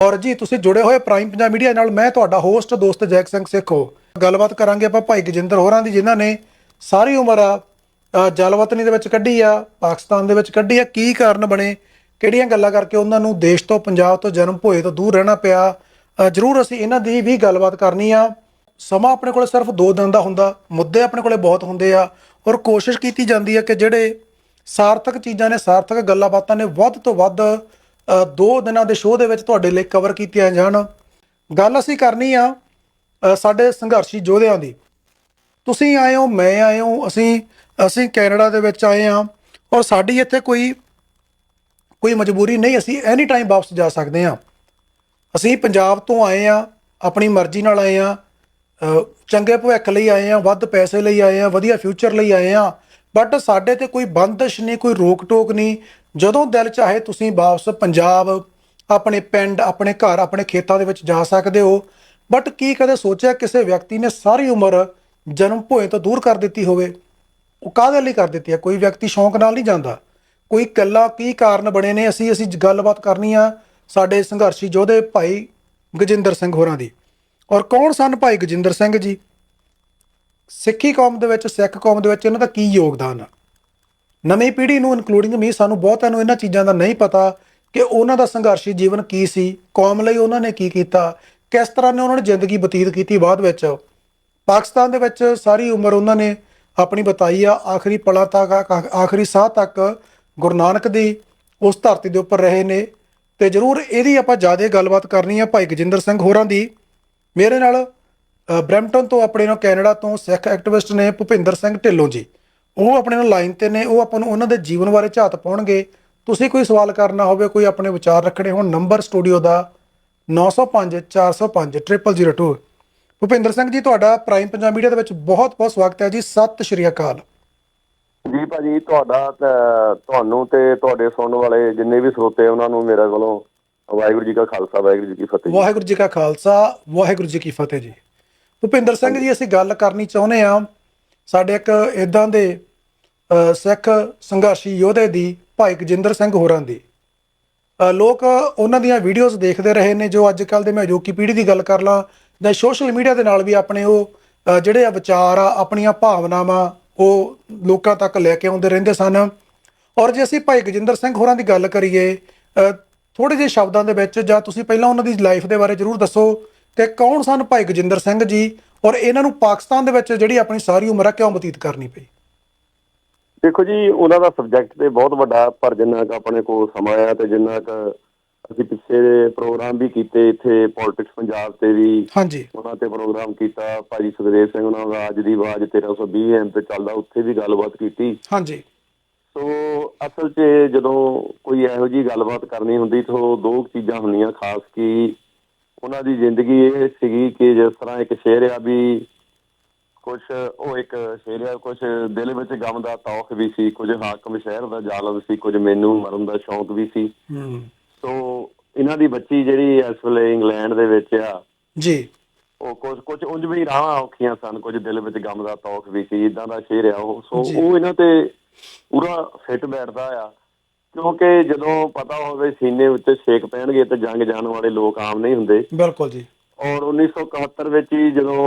ਔਰ ਜੀ, ਤੁਸੀਂ ਜੁੜੇ ਹੋਏ ਪ੍ਰਾਈਮ ਪੰਜਾਬ ਮੀਡੀਆ ਨਾਲ, ਮੈਂ ਤੁਹਾਡਾ ਹੋਸਟ ਦੋਸਤ ਜੈਕ ਸਿੰਘ ਸੇਖੋ। ਗੱਲਬਾਤ ਕਰਾਂਗੇ ਆਪਾਂ ਭਾਈ ਗਜਿੰਦਰ ਹੋਰਾਂ ਦੀ, ਜਿਨ੍ਹਾਂ ਨੇ ਸਾਰੀ ਉਮਰ ਆ ਜਲਵਤਨੀ ਦੇ ਵਿੱਚ ਕੱਢੀ ਆ, ਪਾਕਿਸਤਾਨ ਦੇ ਵਿੱਚ ਕੱਢੀ ਆ, ਕੀ ਕਾਰਨ ਬਣੇ, ਕਿਹੜੀਆਂ ਗੱਲਾਂ ਕਰਕੇ ਉਹਨਾਂ ਨੂੰ ਦੇਸ਼ ਤੋਂ, ਪੰਜਾਬ ਤੋਂ, ਜਨਮ ਭੋਏ ਤੋਂ ਦੂਰ ਰਹਿਣਾ ਪਿਆ। ਜ਼ਰੂਰ ਅਸੀਂ ਇਹਨਾਂ ਦੀ ਵੀ ਗੱਲਬਾਤ ਕਰਨੀ ਆ। ਸਮਾਂ ਆਪਣੇ ਕੋਲ ਸਿਰਫ 2 ਦਿਨ ਦਾ ਹੁੰਦਾ, ਮੁੱਦੇ ਆਪਣੇ ਕੋਲੇ ਬਹੁਤ ਹੁੰਦੇ ਆ, ਔਰ ਕੋਸ਼ਿਸ਼ ਕੀਤੀ ਜਾਂਦੀ ਹੈ ਕਿ ਜਿਹੜੇ ਸਾਰਥਕ ਚੀਜ਼ਾਂ ਨੇ, ਸਾਰਥਕ ਗੱਲਾਂ ਬਾਤਾਂ ਨੇ, ਵੱਧ ਤੋਂ ਵੱਧ ਦੋ ਦਿਨਾਂ ਦੇ ਸ਼ੋਅ ਦੇ ਵਿੱਚ ਤੁਹਾਡੇ ਲਈ ਕਵਰ ਕੀਤੀਆਂ ਜਾਣ। ਗੱਲ ਅਸੀਂ ਕਰਨੀ ਆ ਸਾਡੇ ਸੰਘਰਸ਼ੀ ਯੋਧਿਆਂ ਦੀ। ਤੁਸੀਂ ਆਏ ਹੋ, ਮੈਂ ਆਏ ਹਾਂ, ਅਸੀਂ ਅਸੀਂ ਕੈਨੇਡਾ ਦੇ ਵਿੱਚ ਆਏ ਹਾਂ ਔਰ ਸਾਡੀ ਇੱਥੇ ਕੋਈ ਕੋਈ ਮਜਬੂਰੀ ਨਹੀਂ, ਅਸੀਂ ਐਨੀ ਟਾਈਮ ਵਾਪਸ ਜਾ ਸਕਦੇ ਹਾਂ। ਅਸੀਂ ਪੰਜਾਬ ਤੋਂ ਆਏ ਆ ਆਪਣੀ ਮਰਜ਼ੀ ਨਾਲ ਆਏ ਆ ਚੰਗੇ ਭਵਿੱਖ ਲਈ ਆਏ ਆ ਵੱਧ ਪੈਸੇ ਲਈ ਆਏ ਆ ਵਧੀਆ ਫਿਊਚਰ ਲਈ ਆਏ ਆ ਬਟ ਸਾਡੇ ਤੇ ਕੋਈ ਬੰਦਸ਼ ਨਹੀਂ, ਕੋਈ ਰੋਕ ਟੋਕ ਨਹੀਂ ਜਦੋਂ ਦਿਲ ਚਾਹੇ ਤੁਸੀਂ ਵਾਪਸ ਪੰਜਾਬ, ਆਪਣੇ ਪਿੰਡ, ਆਪਣੇ ਘਰ, ਆਪਣੇ ਖੇਤਾਂ ਦੇ ਵਿੱਚ ਜਾ ਸਕਦੇ ਹੋ ਬਟ ਕੀ ਕਦੇ ਸੋਚਿਆ ਕਿਸੇ ਵਿਅਕਤੀ ਨੇ ਸਾਰੀ ਉਮਰ ਜਨਮ ਭੋਏ ਤੋਂ ਦੂਰ ਕਰ ਦਿੱਤੀ ਹੋਵੇ? ਉਹ ਕਾਹਦੇ ਲਈ ਕਰ ਦਿੱਤੀ ਹੈ? ਕੋਈ ਵਿਅਕਤੀ ਸ਼ੌਂਕ ਨਾਲ ਨਹੀਂ ਜਾਂਦਾ। ਕੋਈ ਕੱਲਾ ਕੀ ਕਾਰਨ ਬਣੇ ਨੇ? ਅਸੀਂ ਅਸੀਂ ਗੱਲਬਾਤ ਕਰਨੀ ਆ ਸਾਡੇ ਸੰਘਰਸ਼ੀ ਯੋਧੇ ਭਾਈ ਗਜਿੰਦਰ ਸਿੰਘ ਹੋਰਾਂ ਦੀ। ਔਰ ਕੌਣ ਸਨ ਭਾਈ ਗਜਿੰਦਰ ਸਿੰਘ ਜੀ? ਸਿੱਖੀ ਕੌਮ ਦੇ ਵਿੱਚ, ਸਿੱਖ ਕੌਮ ਦੇ ਵਿੱਚ ਇਹਨਾਂ ਦਾ ਕੀ ਯੋਗਦਾਨ ਆ? ਨਵੀਂ ਪੀੜ੍ਹੀ ਨੂੰ ਇਨਕਲੂਡਿੰਗ ਮੀ ਸਾਨੂੰ ਬਹੁਤਿਆਂ ਨੂੰ ਇਹਨਾਂ ਚੀਜ਼ਾਂ ਦਾ ਨਹੀਂ ਪਤਾ ਕਿ ਉਹਨਾਂ ਦਾ ਸੰਘਰਸ਼ੀ ਜੀਵਨ ਕੀ ਸੀ ਕੌਮ ਲਈ ਉਹਨਾਂ ਨੇ ਕੀ ਕੀਤਾ ਕਿਸ ਤਰ੍ਹਾਂ ਨੇ ਉਹਨਾਂ ਨੇ ਜ਼ਿੰਦਗੀ ਬਤੀਤ ਕੀਤੀ ਬਾਅਦ ਵਿੱਚ। ਪਾਕਿਸਤਾਨ ਦੇ ਵਿੱਚ ਸਾਰੀ ਉਮਰ ਉਹਨਾਂ ਨੇ ਆਪਣੀ ਬਤਾਈ ਆ ਆਖਰੀ ਪਲਾਂ ਤੱਕ ਆਖਰੀ ਸਾਹ ਤੱਕ ਗੁਰੂ ਨਾਨਕ ਦੀ ਉਸ ਧਰਤੀ ਦੇ ਉੱਪਰ ਰਹੇ ਨੇ। ਤੇ ਜਰੂਰ ਇਹਦੀ ਆਪਾਂ ਜ਼ਿਆਦਾ ਗੱਲਬਾਤ ਕਰਨੀ ਆ ਭਾਈ ਗਜਿੰਦਰ ਸਿੰਘ ਹੋਰਾਂ ਦੀ। ਮੇਰੇ ਨਾਲ ਅ, ਬਰੈਂਪਟਨ ਤੋਂ ਆਪਣੇ ਨਾਲ ਕੈਨੇਡਾ ਤੋਂ ਸਿੱਖ ਐਕਟਿਵਿਸਟ ਨੇ ਭੁਪਿੰਦਰ ਸਿੰਘ ਢਿੱਲੋਂ ਜੀ। ਉਹ ਆਪਣੇ ਨਾਲ ਲਾਈਨ ਤੇ ਨੇ ਉਹ ਆਪਾਂ ਨੂੰ ਉਹਨਾਂ ਦੇ ਜੀਵਨ ਬਾਰੇ ਝਾਤ ਪਾਉਣਗੇ। ਤੁਸੀਂ ਕੋਈ ਸਵਾਲ ਕਰਨਾ ਹੋਵੇ ਕੋਈ ਆਪਣੇ ਵਿਚਾਰ ਰੱਖਣੇ ਹੋਣ ਨੰਬਰ ਸਟੂਡੀਓ ਦਾ 905 405 0002 ਭੁਪਿੰਦਰ ਸਿੰਘ ਜੀ ਤੁਹਾਡਾ ਪ੍ਰਾਈਮ ਪੰਜਾਬ ਮੀਡੀਆ ਦੇ ਵਿੱਚ ਬਹੁਤ ਬਹੁਤ ਸਵਾਗਤ ਹੈ ਜੀ। ਸਤਿ ਸ਼੍ਰੀ ਅਕਾਲ। ਜੀ ਭਾਜੀ ਤੁਹਾਡਾ ਤੁਹਾਨੂੰ ਤੇ ਤੁਹਾਡੇ ਸੁਣਨ ਵਾਲੇ ਜਿੰਨੇ ਵੀ ਸਰੋਤੇ ਉਹਨਾਂ ਨੂੰ ਮੇਰੇ ਵੱਲੋਂ ਵਾਹਿਗੁਰੂ ਜੀ ਕਾ ਖਾਲਸਾ ਵਾਹਿਗੁਰੂ ਜੀ ਕੀ ਫਤਿਹ। ਵਾਹਿਗੁਰੂ ਜੀ ਕਾ ਖਾਲਸਾ ਵਾਹਿਗੁਰੂ ਜੀ ਕੀ ਫਤਿਹ ਜੀ। ਭੁਪਿੰਦਰ ਸਿੰਘ ਜੀ ਅਸੀਂ ਗੱਲ ਕਰਨੀ ਚਾਹੁੰਦੇ ਆ ਸਾਡੇ ਇੱਕ ਇਦਾਂ ਦੇ ਸਿੱਖ ਸੰਘਰਸ਼ੀ ਯੋਧੇ ਦੀ ਭਾਈ ਗਜਿੰਦਰ ਸਿੰਘ ਹੋਰਾਂ ਦੀ। ਲੋਕ ਉਹਨਾਂ ਦੀਆਂ ਵੀਡੀਓਜ਼ ਦੇਖਦੇ ਰਹੇ ਨੇ ਜੋ ਅੱਜ ਕੱਲ ਦੇ ਮੈਂ ਅਜੋਕੀ ਪੀੜ੍ਹੀ ਦੀ ਗੱਲ ਕਰ ਲਾਂ ਜਾਂ ਸੋਸ਼ਲ ਮੀਡੀਆ ਦੇ ਨਾਲ ਵੀ ਆਪਣੇ ਉਹ ਜਿਹੜੇ ਆ ਵਿਚਾਰ ਆ, ਆਪਣੀਆਂ ਭਾਵਨਾਵਾਂ ਉਹ ਲੋਕਾਂ ਤੱਕ ਲੈ ਕੇ ਆਉਂਦੇ ਰਹਿੰਦੇ ਸਨ। ਔਰ ਜੇ ਅਸੀਂ ਭਾਈ ਗਜਿੰਦਰ ਸਿੰਘ ਹੋਰਾਂ ਦੀ ਗੱਲ ਕਰੀਏ ਥੋੜੇ ਜਿਹੇ ਸ਼ਬਦਾਂ ਦੇ ਵਿੱਚ ਜਾਂ ਤੁਸੀਂ ਪਹਿਲਾਂ ਉਹਨਾਂ ਦੀ ਲਾਈਫ ਦੇ ਬਾਰੇ ਜ਼ਰੂਰ ਦੱਸੋ ਤੇ ਕੌਣ ਸਨ ਭਾਈ ਗਜਿੰਦਰ ਸਿੰਘ ਜੀ ਔਰ ਇਹਨਾਂ ਨੂੰ ਪਾਕਿਸਤਾਨ ਦੇ ਵਿੱਚ ਜਿਹੜੀ ਆਪਣੀ ਸਾਰੀ ਉਮਰ ਆ ਕਿਉਂ ਬਤੀਤ ਕਰਨੀ ਪਈ? ਦੇਖੋ ਜੀ ਉਹਨਾਂ ਦਾ ਸਬਜੈਕਟ ਤੇ ਬਹੁਤ ਵੱਡਾ ਪਰ ਜਿੰਨਾ ਕੁ ਆਪਣੇ ਕੋਲ ਸਮਾਂ ਆ ਤੇ ਜਿੰਨਾ ਕੁ ਅਸੀਂ ਪਿੱਛੇ ਪ੍ਰੋਗਰਾਮ ਵੀ ਕੀਤੇ ਇੱਥੇ ਪੋਲਿਟਿਕਸ ਪੰਜਾਬ ਤੇ ਵੀ ਹਾਂਜੀ। ਉਹਨਾਂ ਤੇ ਪ੍ਰੋਗਰਾਮ ਕੀਤਾ ਭਾਜੀ ਸੁਖਦੇਵ ਸਿੰਘ ਉਹਨਾਂ ਦਾ ਅੱਜ ਦੀ ਆਵਾਜ਼ 1320 ਐਮ ਤੇ ਚੱਲਦਾ ਉੱਥੇ ਵੀ ਗੱਲਬਾਤ ਕੀਤੀ। ਹਾਂਜੀ। ਸੋ ਅਸਲ 'ਚ ਜਦੋਂ ਕੋਈ ਇਹੋ ਜੀ ਗੱਲਬਾਤ ਕਰਨੀ ਹੁੰਦੀ ਤਾਂ ਦੋ ਚੀਜ਼ਾਂ ਹੁੰਦੀਆਂ ਖਾਸ ਕਿ ਉਹਨਾਂ ਦੀ ਜ਼ਿੰਦਗੀ ਇਹ ਸੀਗੀ ਕਿ ਜਿਸ ਤਰ੍ਹਾਂ ਇੱਕ ਸ਼ੇਰ ਆ ਵੀ ਕੁਝ ਉਹ ਇੱਕ ਸ਼ੇਰ ਆ ਕੁਝ ਦਿਲ ਵਿੱਚ ਗਮ ਦਾ ਤੌਖ ਵੀ ਸੀ ਕੁਝ ਹਾਕਮ ਸ਼ਹਿਰ ਦਾ ਜ਼ਾਲਮ ਸੀ ਕੁਝ ਮੈਨੂੰ ਮਰਨ ਦਾ ਸ਼ੌਂਕ ਵੀ ਸੀ। ਹੂੰ। ਸੋ ਇਹਨਾਂ ਦੀ ਬੱਚੀ ਜਿਹੜੀ ਇਸ ਵੇਲੇ ਇੰਗਲੈਂਡ ਦੇ ਵਿੱਚ ਆ ਜੀ। ਉਹ ਕੁਝ ਕੁਝ ਉਂਝ ਵੀ ਰਾਹਾਂ ਔਖੀਆਂ ਸਨ ਕੁਝ ਦਿਲ ਵਿੱਚ ਗਮ ਦਾ ਤੌਖ ਵੀ ਸੀ ਇਦਾਂ ਦਾ ਸ਼ੇਰ ਆ ਉਹ। ਸੋ। ਉਹ ਇਹਨਾਂ ਤੇ ਪੂਰਾ ਫਿੱਟ ਬੈਠਦਾ ਆ ਕਿਉਂਕਿ ਜਦੋਂ ਪਤਾ ਹੋਵੇ ਸੀਨੇ ਉੱਤੇ ਛੇਕ ਪੈਣਗੇ ਤੇ ਜੰਗ ਜਾਣ ਵਾਲੇ ਲੋਕ ਆਮ ਨਹੀਂ ਹੁੰਦੇ। ਬਿਲਕੁਲ ਜੀ। ਔਰ 1971 ਵਿੱਚ ਹੀ ਜਦੋਂ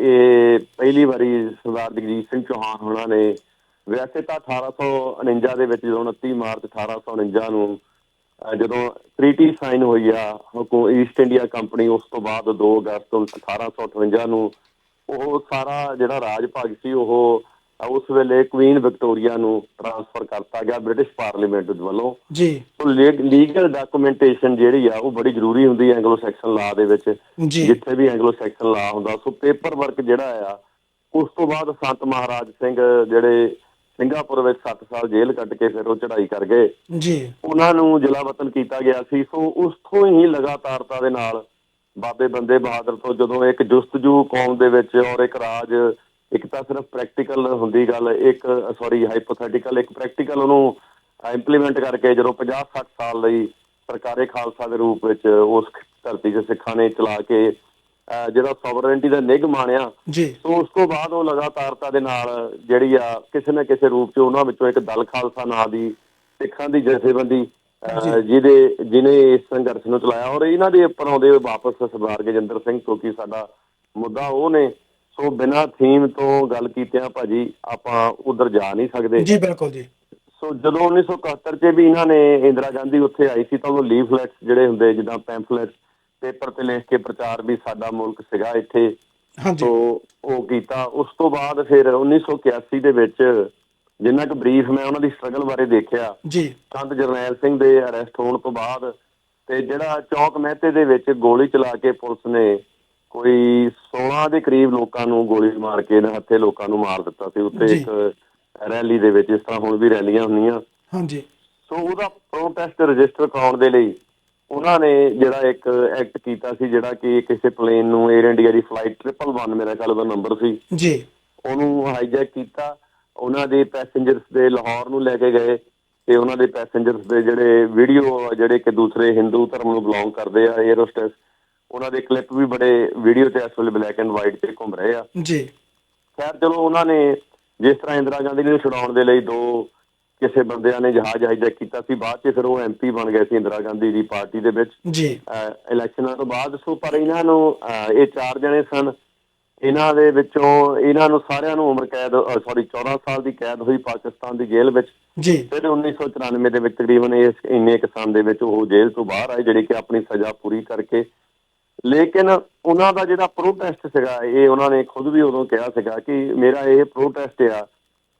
ਇਹ ਪਹਿਲੀ ਵਾਰੀ ਸਰਦਾਰ ਜਗਜੀਤ ਸਿੰਘ ਚੌਹਾਨ ਹੋਣਾ ਨੇ ਵੈਸੇ ਤਾਂ 1849 ਦੇ ਵਿੱਚ ਜਦੋਂ 29 ਮਾਰਚ 1849 ਨੂੰ ਅਹ, ਜਦੋਂ ਟ੍ਰੀਟੀ ਸਾਈਨ ਹੋਈ ਆ ਹੁਕਮ ਈਸਟ ਇੰਡੀਆ ਕੰਪਨੀ ਉਸ ਤੋਂ ਬਾਅਦ 2 ਅਗਸਤ 1858 ਨੂੰ ਉਹ ਸਾਰਾ ਜਿਹੜਾ ਰਾਜ ਭਾਗ ਸੀ ਉਹ ਉਸ ਵੇਲੇ ਕੁਈਨ ਵਿਕਟੋਰੀਆ ਨੂੰ ਟ੍ਰਾਂਸਫਰ ਕਰਤਾ ਗਿਆ ਬ੍ਰਿਟਿਸ਼ ਪਾਰਲੀਮੈਂਟ ਵੱਲੋਂ। ਜੀ। ਸੋ ਲੀਗਲ ਡਾਕੂਮੈਂਟੇਸ਼ਨ ਜਿਹੜੀ ਆ ਉਹ ਬੜੀ ਜ਼ਰੂਰੀ ਹੁੰਦੀ ਹੈ ਐਂਗਲੋ ਸੈਕਸ਼ਨ ਲਾ ਦੇ ਵਿੱਚ। ਜਿੱਥੇ ਵੀ ਐਂਗਲੋ ਸੈਕਸ਼ਨ ਲਾ ਹੁੰਦਾ ਸੋ ਪੇਪਰ ਵਰਕ ਜਿਹੜਾ ਆ ਉਸ ਤੋਂ ਬਾਅਦ ਸੰਤ ਮਹਾਰਾਜ ਸਿੰਘ ਜਿਹੜੇ ਸਿੰਗਾਪੁਰ ਵਿੱਚ 7 ਸਾਲ ਜੇਲ੍ਹ ਕੱਟ ਕੇ ਫਿਰ ਉਹ ਚੜ੍ਹਾਈ ਕਰ ਗਏ। ਜੀ। ਉਹਨਾਂ ਨੂੰ ਜ਼ਿਲ੍ਹਾ ਵਤਨ ਕੀਤਾ ਗਿਆ ਸੀ। ਸੋ ਉਸ ਤੋਂ ਹੀ ਲਗਾਤਾਰਤਾ ਦੇ ਨਾਲ ਬਾਬੇ ਬੰਦੇ ਬਹਾਦਰ ਤੋਂ ਜਦੋਂ ਇੱਕ ਜੁਸਤਜੂ ਕੌਮ ਦੇ ਵਿੱਚ ਔਰ ਇੱਕ ਰਾਜ ਇੱਕ ਤਾਂ ਸਿਰਫ ਪ੍ਰੈਕਟੀਕਲ ਹੁੰਦੀ ਗੱਲ ਇੱਕ ਸੌਰੀ ਹਾਈਪੋਥੈਟੀਕਲ ਇੱਕ ਪ੍ਰੈਕਟੀਕਲ ਉਹਨੂੰ ਇੰਪਲੀਮੈਂਟ ਕਰਕੇ ਜਦੋਂ 50 60 ਸਾਲ ਲਈ ਸਰਕਾਰੇ ਖਾਲਸਾ ਦੇ ਰੂਪ ਵਿੱਚ ਉਸ ਧਰਤੀ 'ਤੇ ਸਿੱਖਾਂ ਨੇ ਚਲਾ ਕੇ ਜਿਹੜਾ ਸੋਵਰਨਟੀ ਦਾ ਨਿਗ ਮਾਣਿਆ ਸੋ ਉਸ ਤੋਂ ਬਾਅਦ ਉਹ ਲਗਾਤਾਰਤਾ ਦੇ ਨਾਲ ਜਿਹੜੀ ਆ ਕਿਸੇ ਨਾ ਕਿਸੇ ਰੂਪ 'ਚ ਉਹਨਾਂ ਵਿੱਚੋਂ ਇੱਕ ਦਲ ਖਾਲਸਾ ਨਾਂ ਦੀ ਸਿੱਖਾਂ ਦੀ ਜਥੇਬੰਦੀ ਜਿਹਦੇ ਜਿਨੇ ਇਸ ਸੰਘਰਸ਼ ਨੂੰ ਚਲਾਇਆ ਔਰ ਇਹਨਾਂ ਦੇ ਉੱਪਰ ਆਉਂਦੇ ਵਾਪਸ ਸਰਦਾਰ ਗਜਿੰਦਰ ਸਿੰਘ ਕਿਉਂਕਿ ਸਾਡਾ ਮੁੱਦਾ ਉਹ ਨੇ ਸੋ ਬਿਨਾਂ ਥੀਮ ਤੋਂ ਗੱਲ ਕੀਤਿਆਂ ਭਾਜੀ ਆਪਾਂ ਉਧਰ ਜਾ ਨਹੀਂ ਸਕਦੇ। ਜੀ ਬਿਲਕੁਲ ਜੀ। ਸੋ ਜਦੋਂ 1971 ਚ ਵੀ ਇਹਨਾਂ ਨੇ ਇੰਦਰਾ ਗਾਂਧੀ ਉੱਥੇ ਆਈ ਸੀ ਤਾਂ ਉਹ ਲੀਫਲੈਟਸ ਜਿਹੜੇ ਹੁੰਦੇ ਜਿੱਦਾਂ ਪੈਂਫਲੇਟਸ ਪੇਪਰ ਤੇ ਲਿਖ ਕੇ ਪ੍ਰਚਾਰ ਵੀ ਸਾਡਾ ਮੁਲਕ ਸੀਗਾ ਇੱਥੇ। ਹਾਂਜੀ। ਸੋ ਉਹ ਕੀਤਾ। ਉਸ ਤੋਂ ਬਾਅਦ ਫਿਰ 1981 ਦੇ ਵਿੱਚ ਜਿੰਨਾ ਕੁ ਬਰੀਫ ਮੈਂ ਉਹਨਾਂ ਦੀ ਸਟਰਗਲ ਬਾਰੇ ਦੇਖਿਆ ਜੀ। ਸੰਤ ਜਰਨੈਲ ਸਿੰਘ ਦੇ ਅਰੈਸਟ ਹੋਣ ਤੋਂ ਬਾਅਦ ਤੇ ਜਿਹੜਾ ਚੌਕ ਮਹਿਤੇ ਦੇ ਵਿੱਚ ਗੋਲੀ ਚਲਾ ਕੇ ਪੁਲਿਸ ਨੇ ਕੋਈ 16 ਦੇ ਕਰੀਬ ਲੋਕਾਂ ਨੂੰ ਗੋਲੀ ਮਾਰ ਕੇ ਹੱਥੇ ਲੋਕਾਂ ਨੂੰ ਮਾਰ ਦਿੱਤਾ ਸੀ। ਉੱਤੇ। ਇੱਕ ਰੈਲੀ ਦੇ ਵਿੱਚ ਇਸ ਤਰ੍ਹਾਂ ਹੁਣ ਵੀ ਰੈਲੀਆਂ ਹੁੰਦੀਆਂ। ਹਾਂਜੀ। ਸੋ ਉਹਦਾ ਪ੍ਰੋਟੈਸਟ ਰਜਿਸਟਰ ਕਰਾਉਣ ਦੇ ਲਈ ਉਹਨਾਂ ਨੇ ਜਿਹੜਾ ਇੱਕ ਐਕਟ ਕੀਤਾ ਸੀ ਜਿਹੜਾ ਕਿ ਕਿਸੇ ਪਲੇਨ ਨੂੰ 에ਅਰ ਇੰਡੀਆ ਦੀ ਫਲਾਈਟ 111 ਮੇਰਾ ਖਿਆਲ ਉਹਦਾ ਨੰਬਰ ਸੀ। ਜੀ। ਉਹਨੂੰ ਹਾਈਜੈਕ ਕੀਤਾ। ਉਹਨਾਂ ਦੇ ਪੈਸੇਂਜਰਸ ਦੇ ਲਾਹੌਰ ਨੂੰ ਲੈ ਕੇ ਗਏ ਤੇ ਉਹਨਾਂ ਦੇ ਪੈਸੇਂਜਰਸ ਦੇ ਜਿਹੜੇ ਵੀਡੀਓ ਜਿਹੜੇ ਕਿ ਦੂਸਰੇ ਹਿੰਦੂ ਧਰਮ ਨੂੰ ਬਿਲੋਂਗ ਕਰਦੇ ਆ 에ਅਰੋਸਟੈਸ ਉਹਨਾਂ ਦੇ ਕਲਿੱਪ ਵੀ ਬੜੇ ਵੀਡੀਓ ਤੇ ਇਸ ਵੇਲੇ ਬਲੈਕ ਐਂਡ ਵਾਈਟ ਤੇ ਘੁੰਮ ਰਹੇ ਆ। ਜੀ। ਖੈਰ ਚਲੋ ਉਹਨਾਂ ਨੇ ਜਿਸ ਤਰ੍ਹਾਂ ਇੰਦਰਾ ਗਾਂਧੀ ਨੂੰ ਛੁਡਾਉਣ ਦੇ ਲਈ ਦੋ ਕਿਸੇ ਬੰਦਿਆਂ ਨੇ ਜਹਾਜ਼ ਹਾਈਜੈਕ ਕੀਤਾ ਸੀ ਬਾਅਦ ਚ ਫਿਰ ਉਹ ਐਮਪੀ ਬਣ ਗਏ ਸੀ ਇੰਦਰਾ ਗਾਂਧੀ ਦੀ ਪਾਰਟੀ ਦੇ ਵਿੱਚ। ਜੀ। ਇਲੈਕਸ਼ਨਾਂ ਤੋਂ ਬਾਅਦ ਸੋ ਪਰ ਇਹਨਾਂ ਨੂੰ ਇਹ ਚਾਰ ਜਣੇ ਸਨ। ਇਹਨਾਂ ਦੇ ਵਿੱਚੋਂ ਇਹਨਾਂ ਨੂੰ ਸਾਰਿਆਂ ਨੂੰ ਉਮਰ ਕੈਦ ਸੌਰੀ 14 ਸਾਲ ਦੀ ਕੈਦ ਹੋਈ ਪਾਕਿਸਤਾਨ ਦੀ ਜੇਲ੍ਹ ਵਿੱਚ। ਜੀ। ਫਿਰ 1994 ਦੇ ਵਿੱਚ ਤਕਰੀਬਨ ਇਸ ਇੰਨੇ ਕੁ ਸਾਲ ਦੇ ਵਿੱਚ ਉਹ ਜੇਲ੍ਹ ਤੋਂ ਬਾਹਰ ਆਏ ਜਿਹੜੇ ਕਿ ਆਪਣੀ ਸਜ਼ਾ ਪੂਰੀ ਕਰਕੇ ਲੇਕਿਨ ਉਹਨਾਂ ਦਾ ਜਿਹੜਾ ਪ੍ਰੋਟੈਸਟ ਸੀਗਾ ਇਹ ਉਹਨਾਂ ਨੇ ਖੁਦ ਵੀ ਉਦੋਂ ਕਿਹਾ ਸੀਗਾ ਕਿ ਮੇਰਾ ਇਹ ਪ੍ਰੋਟੈਸਟ ਆ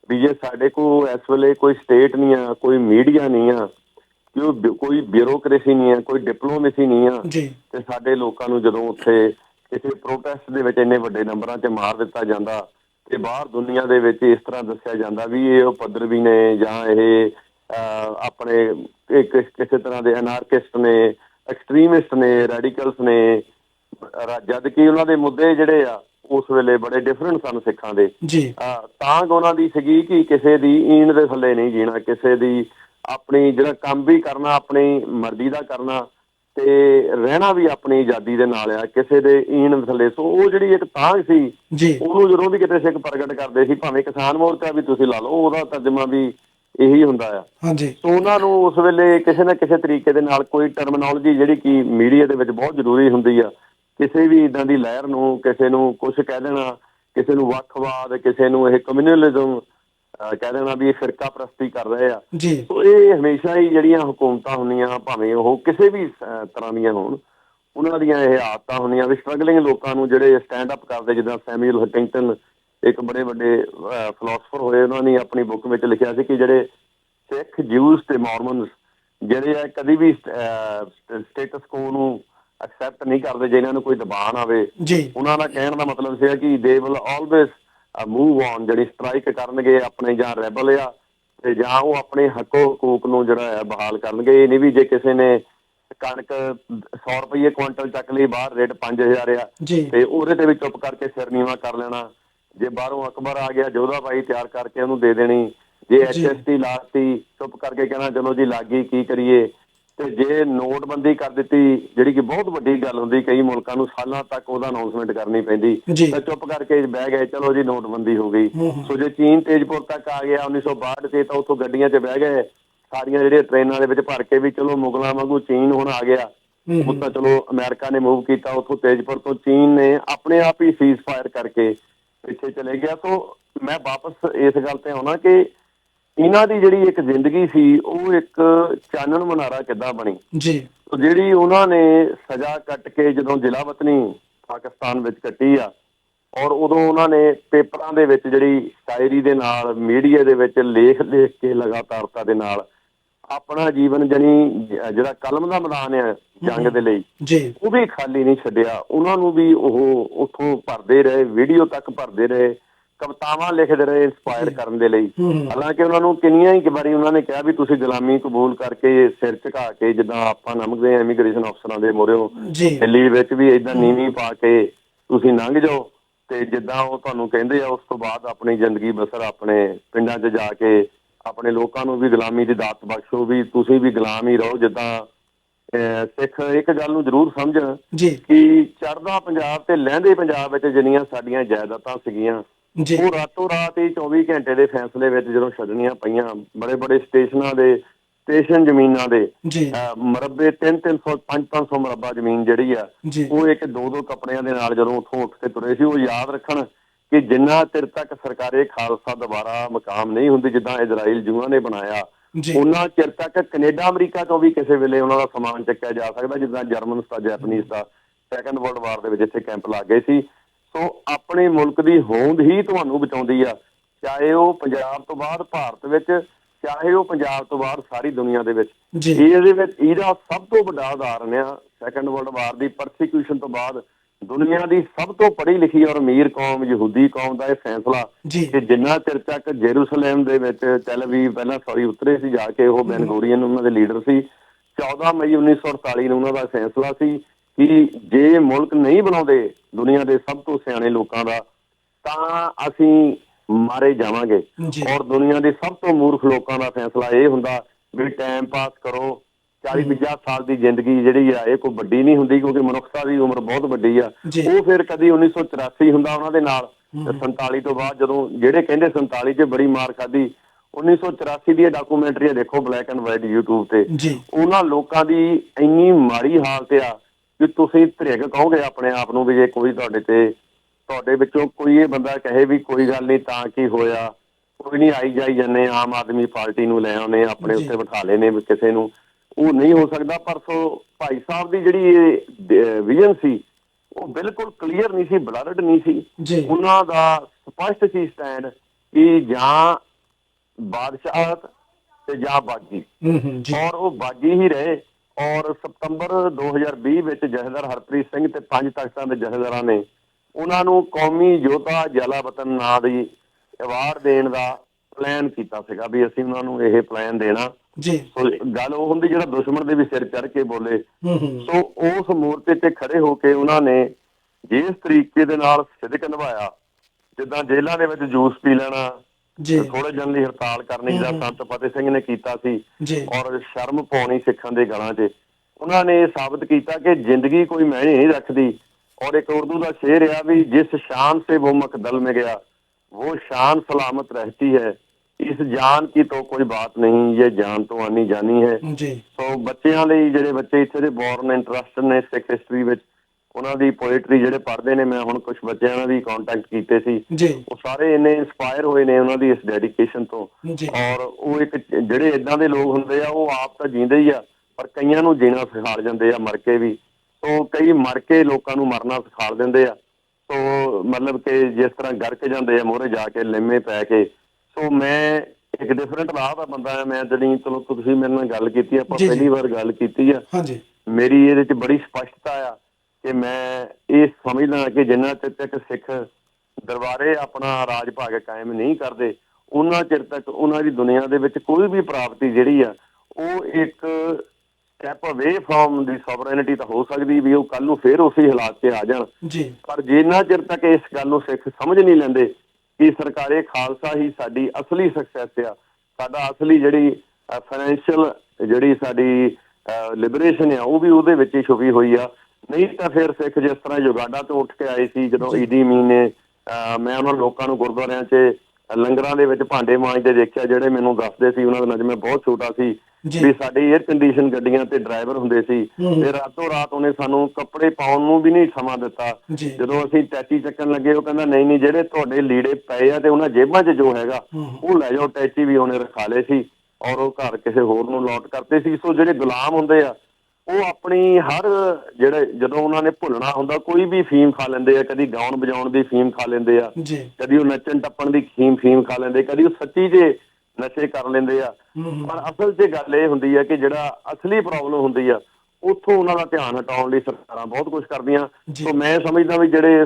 ਵੀ ਜੇ ਸਾਡੇ ਕੋਲ ਇਸ ਵੇਲੇ ਕੋਈ ਸਟੇਟ ਨਹੀਂ ਆ ਕੋਈ ਮੀਡੀਆ ਨਹੀਂ ਆ ਬਿ- ਕੋਈ ਬਿਊਰੋਕ੍ਰੇਸੀ ਨਹੀਂ ਆ ਕੋਈ ਡਿਪਲੋਮੇਸੀ ਨਹੀਂ ਆ ਤੇ ਸਾਡੇ ਲੋਕਾਂ ਨੂੰ ਜਦੋਂ ਉੱਥੇ ਕਿਸੇ ਪ੍ਰੋਟੈਸਟ ਦੇ ਵਿੱਚ ਇੰਨੇ ਵੱਡੇ ਨੰਬਰਾਂ 'ਚ ਮਾਰ ਦਿੱਤਾ ਜਾਂਦਾ ਤੇ ਬਾਹਰ ਦੁਨੀਆ ਦੇ ਵਿੱਚ ਇਸ ਤਰ੍ਹਾਂ ਦੱਸਿਆ ਜਾਂਦਾ ਵੀ ਇਹ ਉਹ ਪੱਧਰਵੀ ਨੇ ਜਾਂ ਇਹ ਆਪਣੇ ਕਿਸੇ ਤਰ੍ਹਾਂ ਦੇ ਅਨਾਰਕਿਸਟ ਨੇ ਐਕਸਟ੍ਰੀਮਿਸਟ ਨੇ ਰੈਡੀਕਲਸ ਨੇ ਜਦ ਕਿ ਉਹਨਾਂ ਦੇ ਮੁੱਦੇ ਜਿਹੜੇ ਆ ਉਸ ਵੇਲੇ ਬੜੇ ਡਿਫਰੈਂਟ ਸਨ ਸਿੱਖਾਂ ਦੇ। ਜੀ। ਤਾਂ ਉਹਨਾਂ ਦੀ ਸੀਗੀ ਕਿ ਕਿਸੇ ਦੀ ਈਣ ਦੇ ਥੱਲੇ ਨਹੀਂ ਜੀਣਾ ਕਿਸੇ ਦੀ ਆਪਣੀ ਜਿਹੜਾ ਕੰਮ ਵੀ ਕਰਨਾ ਆਪਣੀ ਮਰਜ਼ੀ ਦਾ ਕਰਨਾ ਤੇ ਰਹਿਣਾ ਵੀ ਆਪਣੀ ਆਜ਼ਾਦੀ ਦੇ ਨਾਲ ਆ ਕਿਸੇ ਦੇ ਈਣ ਥੱਲੇ। ਸੋ ਉਹ ਜਿਹੜੀ ਇੱਕ ਤਾਂਘ ਸੀ ਉਹਨੂੰ ਜਦੋਂ ਵੀ ਕਿਤੇ ਸਿੱਖ ਪ੍ਰਗਟ ਕਰਦੇ ਸੀ ਭਾਵੇਂ ਕਿਸਾਨ ਮੋਰਚਾ ਵੀ ਤੁਸੀਂ ਲਾ ਲਓ ਉਹਦਾ ਤਰਜਮਾ ਵੀ ਇਹੀ ਹੁੰਦਾ ਆ। ਹਾਂਜੀ। ਸੋ ਉਹਨਾਂ ਨੂੰ ਉਸ ਵੇਲੇ ਕਿਸੇ ਨਾ ਕਿਸੇ ਤਰੀਕੇ ਦੇ ਨਾਲ ਕੋਈ ਟਰਮੀਨੋਲੋਜੀ ਜਿਹੜੀ ਕਿ ਮੀਡੀਆ ਦੇ ਵਿੱਚ ਬਹੁਤ ਜ਼ਰੂਰੀ ਹੁੰਦੀ ਆ ਕਿਸੇ ਵੀ ਇਦਾਂ ਦੀ ਲਹਿਰ ਨੂੰ ਕਿਸੇ ਨੂੰ ਕੁਝ ਕਹਿ ਦੇਣਾ ਕਿਸੇ ਨੂੰ ਵੱਖਵਾਦ ਕਿਸੇ ਨੂੰ ਇਹ ਕਮਿਊਨਲਿਜ਼ਮ ਕਹਿ ਦੇਣਾ ਵੀ ਇਹ ਫਿਰਕਾ ਪ੍ਰਸਤੀ ਕਰ ਰਹੇ ਆ। ਜੀ। ਸੋ ਇਹ ਹਮੇਸ਼ਾ ਹੀ ਜਿਹੜੀਆਂ ਹਕੂਮਤਾਂ ਹੁੰਦੀਆਂ ਭਾਵੇਂ ਉਹ ਕਿਸੇ ਵੀ ਤਰ੍ਹਾਂ ਦੀਆਂ ਹੋਣ ਉਹਨਾਂ ਦੀਆਂ ਇਹ ਆਦਤਾਂ ਹੁੰਦੀਆਂ ਵੀ ਸਟਰਗਲਿੰਗ ਲੋਕਾਂ ਨੂੰ ਜਿਹੜੇ ਸਟੈਂਡ ਅਪ ਕਰਦੇ ਜਿੱਦਾਂ ਸੈਮੂਅਲ ਹਟਿੰਗਟਨ ਇੱਕ ਬੜੇ ਵੱਡੇ ਫਿਲਾਸਫਰ ਹੋਏ ਉਹਨਾਂ ਨੇ ਆਪਣੀ ਬੁੱਕ ਵਿੱਚ ਲਿਖਿਆ ਸੀ ਕਿ ਜਿਹੜੇ ਸਿੱਖ ਜਿਊਸ ਤੇ ਮਾਰਮਨਸ ਜਿਹੜੇ ਆ ਕਦੀ ਵੀ ਸਟੇਟਸ ਕੋ ਨੂੰ ਐਕਸੈਪਟ ਨਹੀਂ ਕਰਦੇ ਜੇ ਇਹਨਾਂ ਨੂੰ ਕੋਈ ਦਬਾਅ ਨਾ ਆਵੇ ਉਹਨਾਂ ਦਾ ਕਹਿਣ ਦਾ ਮਤਲਬ ਸੀ ਕਿ they will always move on ਜਿਹੜੀ ਸਟ੍ਰਾਈਕ ਕਰਨਗੇ ਆਪਣੇ ਜਾਂ ਰੈਬਲ ਆ ਤੇ ਜਾਂ ਉਹ ਆਪਣੇ ਹੱਕੋ ਹਕੂਕ ਨੂੰ ਜਿਹੜਾ ਹੈ ਬਹਾਲ ਕਰਨਗੇ। ਇਹ ਨਹੀਂ ਵੀ ਜੇ ਕਿਸੇ ਨੇ ਕਣਕ 100 ਰੁਪਏ ਕੁਇੰਟਲ ਚੱਕ ਲਈ ਬਾਹਰ ਰੇਟ 5000 ਆ ਤੇ ਉਹਦੇ ਤੇ ਵੀ ਚੁੱਪ ਕਰਕੇ ਸਿਰ ਨੀਵਾ ਕਰ ਲੈਣਾ। ਜੇ ਬਾਹਰੋਂ ਅਕਬਰ ਆ ਗਿਆ ਜੋਧਾ ਬਾਈ ਤਿਆਰ ਕਰਕੇ ਉਹਨੂੰ ਦੇ ਦੇਣੀ ਜੇ। ਐਚਐਸਟੀ ਲਾਤੀ ਚੁੱਪ ਕਰਕੇ ਕਹਿਣਾ ਚਲੋ ਜੀ ਲੱਗੀ ਕੀ ਕਰੀਏ ਤੇ ਜੇ ਨੋਟਬੰਦੀ ਕਰ ਦਿੱਤੀ ਜਿਹੜੀ ਕਿ ਬਹੁਤ ਵੱਡੀ ਗੱਲ ਹੁੰਦੀ ਕਈ ਮੁਲਕਾਂ ਨੂੰ ਸਾਲਾਂ ਤੱਕ ਉਹਦਾ ਅਨਾਉਂਸਮੈਂਟ ਕਰਨੀ ਪੈਂਦੀ। ਤਾਂ ਚੁੱਪ ਕਰਕੇ ਬਹਿ ਗਏ ਚਲੋ ਜੀ ਨੋਟਬੰਦੀ ਹੋ ਗਈ। ਸੋ ਜੇ ਚੀਨ ਤੇਜਪੁਰ ਤੱਕ ਆ ਗਿਆ 1962 ਤੇ ਤਾਂ ਉੱਥੋਂ ਗੱਡੀਆਂ 'ਚ ਬਹਿ ਗਏ ਸਾਰੀਆਂ ਜਿਹੜੀਆਂ ਟ੍ਰੇਨਾਂ ਦੇ ਵਿੱਚ ਭਰ ਕੇ ਵੀ ਚਲੋ ਮੁਗਲਾਂ ਵਾਂਗੂ ਚੀਨ ਹੁਣ ਆ ਗਿਆ ਤਾਂ ਚਲੋ ਅਮਰੀਕਾ ਨੇ ਮੂਵ ਕੀਤਾ ਉੱਥੋਂ ਤੇਜਪੁਰ ਤੋਂ ਚੀਨ ਨੇ ਆਪਣੇ ਆਪ ਹੀ ਸੀਜ਼ ਫਾਇਰ ਕਰਕੇ ਪਿੱਛੇ ਚਲੇ ਗਿਆ। ਸੋ ਮੈਂ ਵਾਪਸ ਇਸ ਗੱਲ ਤੇ ਆਉਣਾ ਕਿ ਇਹਨਾਂ ਦੀ ਜਿਹੜੀ ਇੱਕ ਜ਼ਿੰਦਗੀ ਸੀ ਉਹ ਇੱਕ ਚਾਨਣ ਮਨਾਰਾ ਕਿੱਦਾਂ ਬਣੀ? ਜੀ। ਜਿਹੜੀ ਉਹਨਾਂ ਨੇ ਸਜ਼ਾ ਕੱਟ ਕੇ ਜਦੋਂ ਜ਼ਿਲ੍ਹਾ ਵਤਨੀ ਪਾਕਿਸਤਾਨ ਵਿੱਚ ਕੱਟੀ ਆ ਔਰ ਉਦੋਂ ਉਹਨਾਂ ਨੇ ਪੇਪਰਾਂ ਦੇ ਵਿੱਚ ਜਿਹੜੀ ਸ਼ਾਇਰੀ ਦੇ ਨਾਲ ਮੀਡੀਆ ਦੇ ਵਿੱਚ ਲੇਖ ਲਿਖ ਕੇ ਲਗਾਤਾਰਤਾ ਦੇ ਨਾਲ ਆਪਣਾ ਜੀਵਨ ਜਣੀ ਜਿਹੜਾ ਕਲਮ ਦਾ ਮੈਦਾਨ ਹੈ ਜੰਗ ਦੇ ਲਈ ਜੀ। ਉਹ ਵੀ ਖਾਲੀ ਨਹੀਂ ਛੱਡਿਆ। ਉਹਨਾਂ ਨੂੰ ਵੀ ਉਹ ਉੱਥੋਂ ਭਰਦੇ ਰਹੇ ਵੀਡੀਓ ਤੱਕ ਭਰਦੇ ਰਹੇ ਕਵਿਤਾਵਾਂ ਲਿਖਦੇ ਰਹੇ ਇਨਸਪਾਇਰ ਕਰਨ ਦੇ ਲਈ। ਹਾਲਾਂਕਿ ਉਹਨਾਂ ਨੂੰ ਕਿੰਨੀਆਂ ਹੀ ਵਾਰੀ ਉਹਨਾਂ ਨੇ ਕਿਹਾ ਵੀ ਤੁਸੀਂ ਗੁਲਾਮੀ ਕਬੂਲ ਕਰਕੇ ਸਿਰ ਝੁਕਾ ਕੇ ਜਿੱਦਾਂ ਆਪਾਂ ਨਮਕਦੇ ਆ ਇਮੀਗ੍ਰੇਸ਼ਨ ਅਫਸਰਾਂ ਦੇ ਮੋਰਿਓ ਦਿੱਲੀ ਵਿੱਚ ਵੀ ਇਦਾਂ ਨੀਵੀਂ ਪਾ ਕੇ ਤੁਸੀਂ ਲੰਘ ਜਾਓ ਤੇ ਜਿੱਦਾਂ ਉਹ ਤੁਹਾਨੂੰ ਕਹਿੰਦੇ ਆ ਉਸ ਤੋਂ ਬਾਅਦ ਆਪਣੀ ਜ਼ਿੰਦਗੀ ਬਸਰ ਆਪਣੇ ਪਿੰਡਾਂ 'ਚ ਜਾ ਕੇ ਆਪਣੇ ਲੋਕਾਂ ਨੂੰ ਵੀ ਗੁਲਾਮੀ ਦੀ ਦਾਤ ਬਖਸ਼ੋ ਵੀ ਤੁਸੀਂ ਵੀ ਗੁਲਾਮ ਹੀ ਰਹੋ ਜਿੱਦਾਂ ਸਿੱਖ ਇੱਕ ਗੱਲ ਨੂੰ ਜ਼ਰੂਰ ਸਮਝਣ ਜੀ। ਕਿ ਚੜ੍ਹਦਾ ਪੰਜਾਬ ਤੇ ਲਹਿੰਦੇ ਪੰਜਾਬ ਵਿੱਚ ਜਿੰਨੀਆਂ ਸਾਡੀਆਂ ਜਾਇਦਾਦਾਂ ਸੀਗੀਆਂ ਉਹ ਰਾਤੋਂ ਰਾਤ ਹੀ 24 ਘੰਟੇ ਦੇ ਫੈਸਲੇ ਵਿੱਚ ਜਦੋਂ ਛੱਡਣੀਆਂ ਪਈਆਂ ਬੜੇ ਬੜੇ ਸਟੇਸ਼ਨਾਂ ਦੇ ਸਟੇਸ਼ਨ ਜ਼ਮੀਨਾਂ ਦੇ ਮਰਬੇ 3 300 5 500 ਮਰਬਾ ਜ਼ਮੀਨ ਜਿਹੜੀ ਆ ਉਹ ਇੱਕ ਦੋ ਦੋ ਕੱਪੜਿਆਂ ਦੇ ਨਾਲ ਜਦੋਂ ਉੱਥੋਂ ਉੱਠ ਕੇ ਤੁਰੇ ਸੀ ਉਹ ਯਾਦ ਰੱਖਣ ਕਿ ਜਿੰਨਾ ਚਿਰ ਤੱਕ ਸਰਕਾਰੇ ਖਾਲਸਾ ਦੁਬਾਰਾ ਮਕਾਮ ਨਹੀਂ ਹੁੰਦੀ ਜਿੱਦਾਂ ਇਜ਼ਰਾਈਲ ਜੂਆਂ ਨੇ ਬਣਾਇਆ ਉਹਨਾਂ ਚਿਰ ਤੱਕ ਕੈਨੇਡਾ ਅਮਰੀਕਾ ਤੋਂ ਵੀ ਕਿਸੇ ਵੇਲੇ ਉਹਨਾਂ ਦਾ ਸਮਾਨ ਚੱਕਿਆ ਜਾ ਸਕਦਾ ਜਿੱਦਾਂ ਜਰਮਨ ਦਾ ਜੈਪਨੀਜ਼ ਦਾ ਸੈਕੰਡ ਵਰਲਡ ਵਾਰ ਦੇ ਵਿੱਚ ਇੱਥੇ ਕੈਂਪ ਲੱਗ ਗਏ ਸੀ। ਸੋ ਆਪਣੇ ਮੁਲਕ ਦੀ ਹੋਂਦ ਹੀ ਤੁਹਾਨੂੰ ਬਚਾਉਂਦੀ ਆ ਚਾਹੇ ਉਹ ਪੰਜਾਬ ਤੋਂ ਬਾਅਦ ਭਾਰਤ ਵਿੱਚ ਚਾਹੇ ਉਹ ਪੰਜਾਬ ਤੋਂ ਬਾਅਦ ਸਾਰੀ ਦੁਨੀਆ ਦੇ ਵਿੱਚ। ਇਹਦੇ ਵਿੱਚ ਇਹਦਾ ਸਭ ਤੋਂ ਵੱਡਾ ਉਦਾਹਰਣ ਆ ਸੈਕੰਡ ਵਰਲਡ ਵਾਰ ਦੀ ਪਰਸੀਕਿਊਸ਼ਨ ਤੋਂ ਬਾਅਦ ਦੁਨੀਆ ਦੀ ਸਭ ਤੋਂ ਪੜ੍ਹੀ ਲਿਖੀ ਔਰ ਅਮੀਰ ਕੌਮ ਯਹੂਦੀ ਕੌਮ ਦਾ ਇਹ ਫੈਸਲਾ ਕਿ ਜਿੰਨਾ ਚਿਰ ਤੱਕ ਜੇਰੂਸਲਮ ਦੇ ਵਿੱਚ ਟੈਲ ਅਵੀਵ ਪਹਿਲਾਂ ਸੌਰੀ ਉਤਰੇ ਸੀ ਜਾ ਕੇ ਉਹ ਬੈਨ ਗੋਰੀਅਨ ਉਹਨਾਂ ਦੇ ਲੀਡਰ ਸੀ। 14 ਮਈ 1948 ਨੂੰ ਉਹਨਾਂ ਦਾ ਫੈਸਲਾ ਸੀ ਕਿ ਜੇ ਮੁਲਕ ਨਹੀਂ ਬਣਾਉਂਦੇ ਦੁਨੀਆ ਦੇ ਸਭ ਤੋਂ ਸਿਆਣੇ ਲੋਕਾਂ ਦਾ ਤਾਂ ਅਸੀਂ ਮਾਰੇ ਜਾਵਾਂਗੇ। ਔਰ ਦੁਨੀਆ ਦੇ ਸਭ ਤੋਂ ਮੂਰਖ ਲੋਕਾਂ ਦਾ ਫੈਸਲਾ ਇਹ ਹੁੰਦਾ ਵੀ ਟਾਈਮ ਪਾਸ ਕਰੋ 40 50 ਸਾਲ ਦੀ ਜ਼ਿੰਦਗੀ ਜਿਹੜੀ ਆ ਇਹ ਕੋਈ ਵੱਡੀ ਨਹੀਂ ਹੁੰਦੀ ਕਿਉਂਕਿ ਮਨੁੱਖਤਾ ਦੀ ਉਮਰ ਬਹੁਤ ਵੱਡੀ ਆ। ਉਹ ਫਿਰ ਕਦੀ 1984 ਹੁੰਦਾ ਉਹਨਾਂ ਦੇ ਨਾਲ। ਤੇ 47 ਤੋਂ ਬਾਅਦ ਜਦੋਂ ਜਿਹੜੇ ਕਹਿੰਦੇ 47 'ਚ ਬੜੀ ਮਾਰ ਖਾਦੀ 1984 ਦੀ ਡਾਕੂਮੈਂਟਰੀ ਦੇਖੋ ਬਲੈਕ ਐਂਡ ਵਾਈਟ YouTube ਤੇ। ਉਹਨਾਂ ਲੋਕਾਂ ਦੀ ਇੰਨੀ ਮਾੜੀ ਹਾਲਤ ਆ ਕਿ ਤੁਸੀਂ ਧ੍ਰਿਗ ਕਹੋਗੇ ਆਪਣੇ ਆਪ ਨੂੰ ਵੀ ਜੇ ਕੋਈ ਤੁਹਾਡੇ ਤੇ ਤੁਹਾਡੇ ਵਿੱਚੋਂ ਕੋਈ ਇਹ ਬੰਦਾ ਕਹੇ ਵੀ ਕੋਈ ਗੱਲ ਨਹੀਂ ਤਾਂ ਕੀ ਹੋਇਆ? ਕੋਈ ਨਹੀਂ ਆਈ ਜਾਈ ਜੰਨੇ ਆਮ ਆਦਮੀ ਪਾਰਟੀ ਨੂੰ ਲੈ ਆਉਨੇ ਆਪਣੇ। ਉੱਤੇ ਬਿਠਾ ਲੈਨੇ ਕਿਸੇ ਨੂੰ। ਉਹ ਨਹੀਂ ਹੋ ਸਕਦਾ। ਪਰ ਸੋ ਭਾਈ ਸਾਹਿਬ ਦੀ ਜਿਹੜੀ ਇਹ ਵਿਜ਼ਨ ਸੀ ਉਹ ਬਿਲਕੁਲ ਕਲੀਅਰ ਨਹੀਂ ਸੀ ਬਲਰਡ ਨਹੀਂ ਸੀ। ਉਹਨਾਂ ਦਾ ਸਪਸ਼ਟ ਸੀ ਸਟੈਂਡ ਕਿ ਜਾਂ ਬਾਦਸ਼ਾਹਤ ਤੇ ਜਾਂ ਬਾਗੀ। ਔਰ ਉਹ ਬਾਗੀ ਹੀ ਰਹੇ। ਔਰ ਸਤੰਬਰ 2020 ਵਿੱਚ ਜਥੇਦਾਰ ਹਰਪ੍ਰੀਤ ਸਿੰਘ ਤੇ ਪੰਜ ਤਖਤਾਂ ਦੇ ਜਥੇਦਾਰਾਂ ਨੇ ਉਹਨਾਂ ਨੂੰ ਕੌਮੀ ਯੋਧਾ ਜਲਾ ਵਤਨ ਨਾਂ ਦੀ ਅਵਾਰਡ ਦੇਣ ਦਾ ਪਲਾਨ ਕੀਤਾ ਸੀਗਾ ਵੀ ਅਸੀਂ ਉਹਨਾਂ ਨੂੰ ਇਹ ਪਲਾਨ ਦੇਣਾ। ਜੀ। ਗੱਲ ਉਹ ਹੁੰਦੀ ਜਿਹੜਾ ਦੁਸ਼ਮਣ ਦੇ ਵੀ ਸਿਰ ਚੜ ਕੇ ਬੋਲੇ। ਸੋ ਉਸ ਮੋਰਚੇ ਤੇ ਖੜੇ ਹੋ ਕੇ ਉਹਨਾਂ ਨੇ ਜਿਸ ਤਰੀਕੇ ਦੇ ਨਾਲ ਸਿੱਧਕ ਨਿਭਾਇਆ ਜਿੱਦਾਂ ਜੇਲ੍ਹਾਂ ਦੇ ਵਿੱਚ ਜੂਸ ਪੀ ਲੈਣਾ ਜੀ। ਥੋੜੇ ਜਨ ਲਈ ਹੜਤਾਲ ਕਰਨੀ ਜਿਹੜਾ ਸੰਤ ਫਤਿਹ ਸਿੰਘ ਨੇ ਕੀਤਾ ਸੀ ਔਰ ਸ਼ਰਮ ਪਾਉਣੀ ਸਿੱਖਾਂ ਦੇ ਗਲਾਂ 'ਚ। ਉਹਨਾਂ ਨੇ ਇਹ ਸਾਬਤ ਕੀਤਾ ਕਿ ਜ਼ਿੰਦਗੀ ਕੋਈ ਮਾਇਨੇ ਨਹੀਂ ਰੱਖਦੀ। ਔਰ ਇੱਕ ਉਰਦੂ ਦਾ ਸ਼ੇਰ ਆ ਵੀ ਜਿਸ ਸ਼ਾਨ ਸੇ ਉਹ ਮਕਦਲ ਮੇ ਗਿਆ ਉਹ ਸ਼ਾਨ ਸਲਾਮਤ ਰਹਤੀ ਹੈ। ਇਸ ਜਾਨ ਕੀ ਤੋਂ ਕੋਈ ਬਾਤ ਨਹੀਂ ਇਹ ਜਾਨ ਤੋਂ ਆਨੀ ਜਾਨੀ ਹੈ। ਜੀ। ਸੋ ਬੱਚਿਆਂ ਲਈ ਜਿਹੜੇ ਬੱਚੇ ਇੱਥੇ ਦੇ ਬੋਰਨ ਇੰਟਰਸਟਡ ਨੇ ਸਿੱਖ ਹਿਸਟਰੀ ਵਿੱਚ ਉਹਨਾਂ ਦੀ ਪੋਇਟਰੀ ਜਿਹੜੇ ਪੜ੍ਹਦੇ ਨੇ ਮੈਂ ਹੁਣ ਕੁਝ ਬੱਚਿਆਂ ਨਾਲ ਵੀ ਕੰਟੈਕਟ ਕੀਤੇ ਸੀ। ਉਹ ਸਾਰੇ ਇੰਨੇ ਇਨਸਪਾਇਰ ਹੋਏ ਨੇ ਉਹਨਾਂ ਦੀ ਇਸ ਡੈਡੀਕੇਸ਼ਨ ਤੋਂ। ਔਰ ਉਹ ਇੱਕ ਜਿਹੜੇ ਇਦਾਂ ਦੇ ਲੋਕ ਹੁੰਦੇ ਆ ਉਹ ਆਪ ਤਾਂ ਜੀਂਦੇ ਹੀ ਆ ਪਰ ਕਈਆਂ ਨੂੰ ਜੀਣਾ ਸਿਖਾਲ ਜਾਂਦੇ ਆ ਮਰ ਕੇ ਵੀ। ਸੋ ਕਈ ਮਰ ਕੇ ਲੋਕਾਂ ਨੂੰ ਮਰਨਾ ਸਿਖਾਲ ਦਿੰਦੇ ਆ। ਸੋ ਮਤਲਬ ਕਿ ਜਿਸ ਤਰ੍ਹਾਂ ਗਰਕ ਜਾਂਦੇ ਆ ਮੋਹਰੇ ਜਾ ਕੇ ਲਿੰਮੇ ਪੈ ਕੇ ਸੋ ਮੈਂ ਇੱਕ ਡਿਫਰੈਂਟ ਰਾਹ ਦਾ ਬੰਦਾ ਆ ਮੈਂ ਜਣੀ ਚਲੋ ਤੁਸੀਂ ਮੇਰੇ ਨਾਲ ਗੱਲ ਕੀਤੀ ਆਪਾਂ। ਪਹਿਲੀ ਵਾਰ ਗੱਲ ਕੀਤੀ ਆ। ਹਾਂਜੀ। ਮੇਰੀ ਇਹਦੇ ਚ ਬੜੀ ਸਪਸ਼ਟਤਾ ਆ ਕਿ ਮੈਂ ਇਹ ਸਮਝਦਾ ਕਿ ਜਿੰਨਾ ਚਿਰ ਤੱਕ ਸਿੱਖ ਦਰਬਾਰੇ ਆਪਣਾ ਰਾਜ ਭਾਗ ਕਾਇਮ ਨਹੀਂ ਕਰਦੇ ਉਹਨਾਂ ਚਿਰ ਤੱਕ ਉਹਨਾਂ ਦੀ ਦੁਨੀਆ ਦੇ ਵਿੱਚ ਕੋਈ ਵੀ ਪ੍ਰਾਪਤੀ ਜਿਹੜੀ ਆ ਉਹ ਇੱਕ ਸਟੈਪ ਅਵੇ ਫਰਮ ਦੀ ਸੋਵਰੇਨਿਟੀ ਤਾਂ ਹੋ ਸਕਦੀ ਵੀ ਉਹ ਕੱਲ ਨੂੰ ਫੇਰ ਉਸੇ ਹਾਲਾਤ 'ਤੇ ਆ ਜਾਣ। ਜੀ। ਪਰ ਜਿੰਨਾ ਚਿਰ ਤੱਕ ਇਸ ਗੱਲ ਨੂੰ ਸਿੱਖ ਸਮਝ ਨਹੀਂ ਲੈਂਦੇ ਕਿ ਸਰਕਾਰੇ ਖਾਲਸਾ ਹੀ ਸਾਡੀ ਅਸਲੀ ਸਕਸੈਸ ਆ। ਸਾਡਾ ਅਸਲੀ ਜਿਹੜੀ ਫਾਈਨੈਂਸ਼ੀਅਲ ਜਿਹੜੀ ਸਾਡੀ ਲਿਬਰੇਸ਼ਨ ਆ ਉਹ ਵੀ ਉਹਦੇ ਵਿੱਚ ਹੀ ਛੁਪੀ ਹੋਈ ਆ। ਨਹੀਂ ਤਾਂ ਫਿਰ ਸਿੱਖ ਜਿਸ ਤਰ੍ਹਾਂ ਯੁਗਾਂਡਾ ਤੋਂ ਉੱਠ ਕੇ ਆਏ ਸੀ ਜਦੋਂ ਈਦੀ ਮੀਨ ਨੇ ਅਹ, ਮੈਂ ਉਹਨਾਂ ਲੋਕਾਂ ਨੂੰ ਗੁਰਦੁਆਰਿਆਂ 'ਚ ਲੰਗਰਾਂ ਦੇ ਵਿੱਚ ਭਾਂਡੇ ਮਾਂਜਦੇ ਦੇਖਿਆ ਜਿਹੜੇ ਮੈਨੂੰ ਦੱਸਦੇ ਸੀ ਉਹਨਾਂ ਦੇ ਨਾਲ ਜਿਵੇਂ ਬਹੁਤ ਛੋਟਾ ਸੀ। ਵੀ ਸਾਡੇ 에ਅਰ ਕੰਡੀਸ਼ਨ ਗੱਡੀਆਂ ਤੇ ਡਰਾਈਵਰ ਹੁੰਦੇ ਸੀ। ਤੇ ਰਾਤੋਂ ਰਾਤ ਉਹਨੇ ਸਾਨੂੰ ਕੱਪੜੇ ਪਾਉਣ ਨੂੰ ਵੀ ਨਹੀਂ ਸਮਾਂ ਦਿੱਤਾ। ਜਦੋਂ ਅਸੀਂ ਟੈਚੀ ਚੱਕਣ ਲੱਗੇ ਉਹ ਕਹਿੰਦਾ ਨਹੀਂ ਨਹੀਂ ਜਿਹੜੇ ਤੁਹਾਡੇ ਲੀੜੇ ਪਏ ਆ ਤੇ ਉਹਨਾਂ ਜੇਬਾਂ 'ਚ ਜੋ ਹੈਗਾ। ਉਹ ਲੈ ਜਾਓ। ਟੈਚੀ ਵੀ ਉਹਨੇ ਰਖਾ ਲਏ ਸੀ ਔਰ ਉਹ ਘਰ ਕਿਸੇ ਹੋਰ ਨੂੰ ਲੋਟ ਕਰਤੇ ਸੀ। ਸੋ ਜਿਹੜੇ ਗੁਲਾਮ ਹੁੰਦੇ ਆ ਉਹ ਆਪਣੀ ਹਰ ਜਿਹੜੇ ਜਦੋਂ ਉਹਨਾਂ ਨੇ ਭੁੱਲਣਾ ਹੁੰਦਾ ਕੋਈ ਵੀ ਫੀਮ ਖਾ ਲੈਂਦੇ ਆ। ਕਦੀ ਗਾਉਣ ਵਜਾਉਣ ਦੀ ਫੀਮ ਖਾ ਲੈਂਦੇ ਆ। ਕਦੀ ਉਹ ਨੱਚਣ ਟੱਪਣ ਦੀ ਫੀਮ ਫੀਮ ਖਾ ਲੈਂਦੇ ਕਦੀ ਉਹ ਸੱਚੀ ਜੇ ਨਸ਼ੇ ਕਰ ਲੈਂਦੇ ਆ। ਪਰ ਅਸਲ 'ਚ ਗੱਲ ਇਹ ਹੁੰਦੀ ਹੈ ਕਿ ਜਿਹੜਾ ਅਸਲੀ ਪ੍ਰੋਬਲਮ ਹੁੰਦੀ ਆ ਉੱਥੋਂ ਉਹਨਾਂ ਦਾ ਧਿਆਨ ਹਟਾਉਣ ਲਈ ਸਰਕਾਰਾਂ ਬਹੁਤ ਕੁਝ ਕਰਦੀਆਂ। ਸੋ ਮੈਂ ਸਮਝਦਾ ਵੀ ਜਿਹੜੇ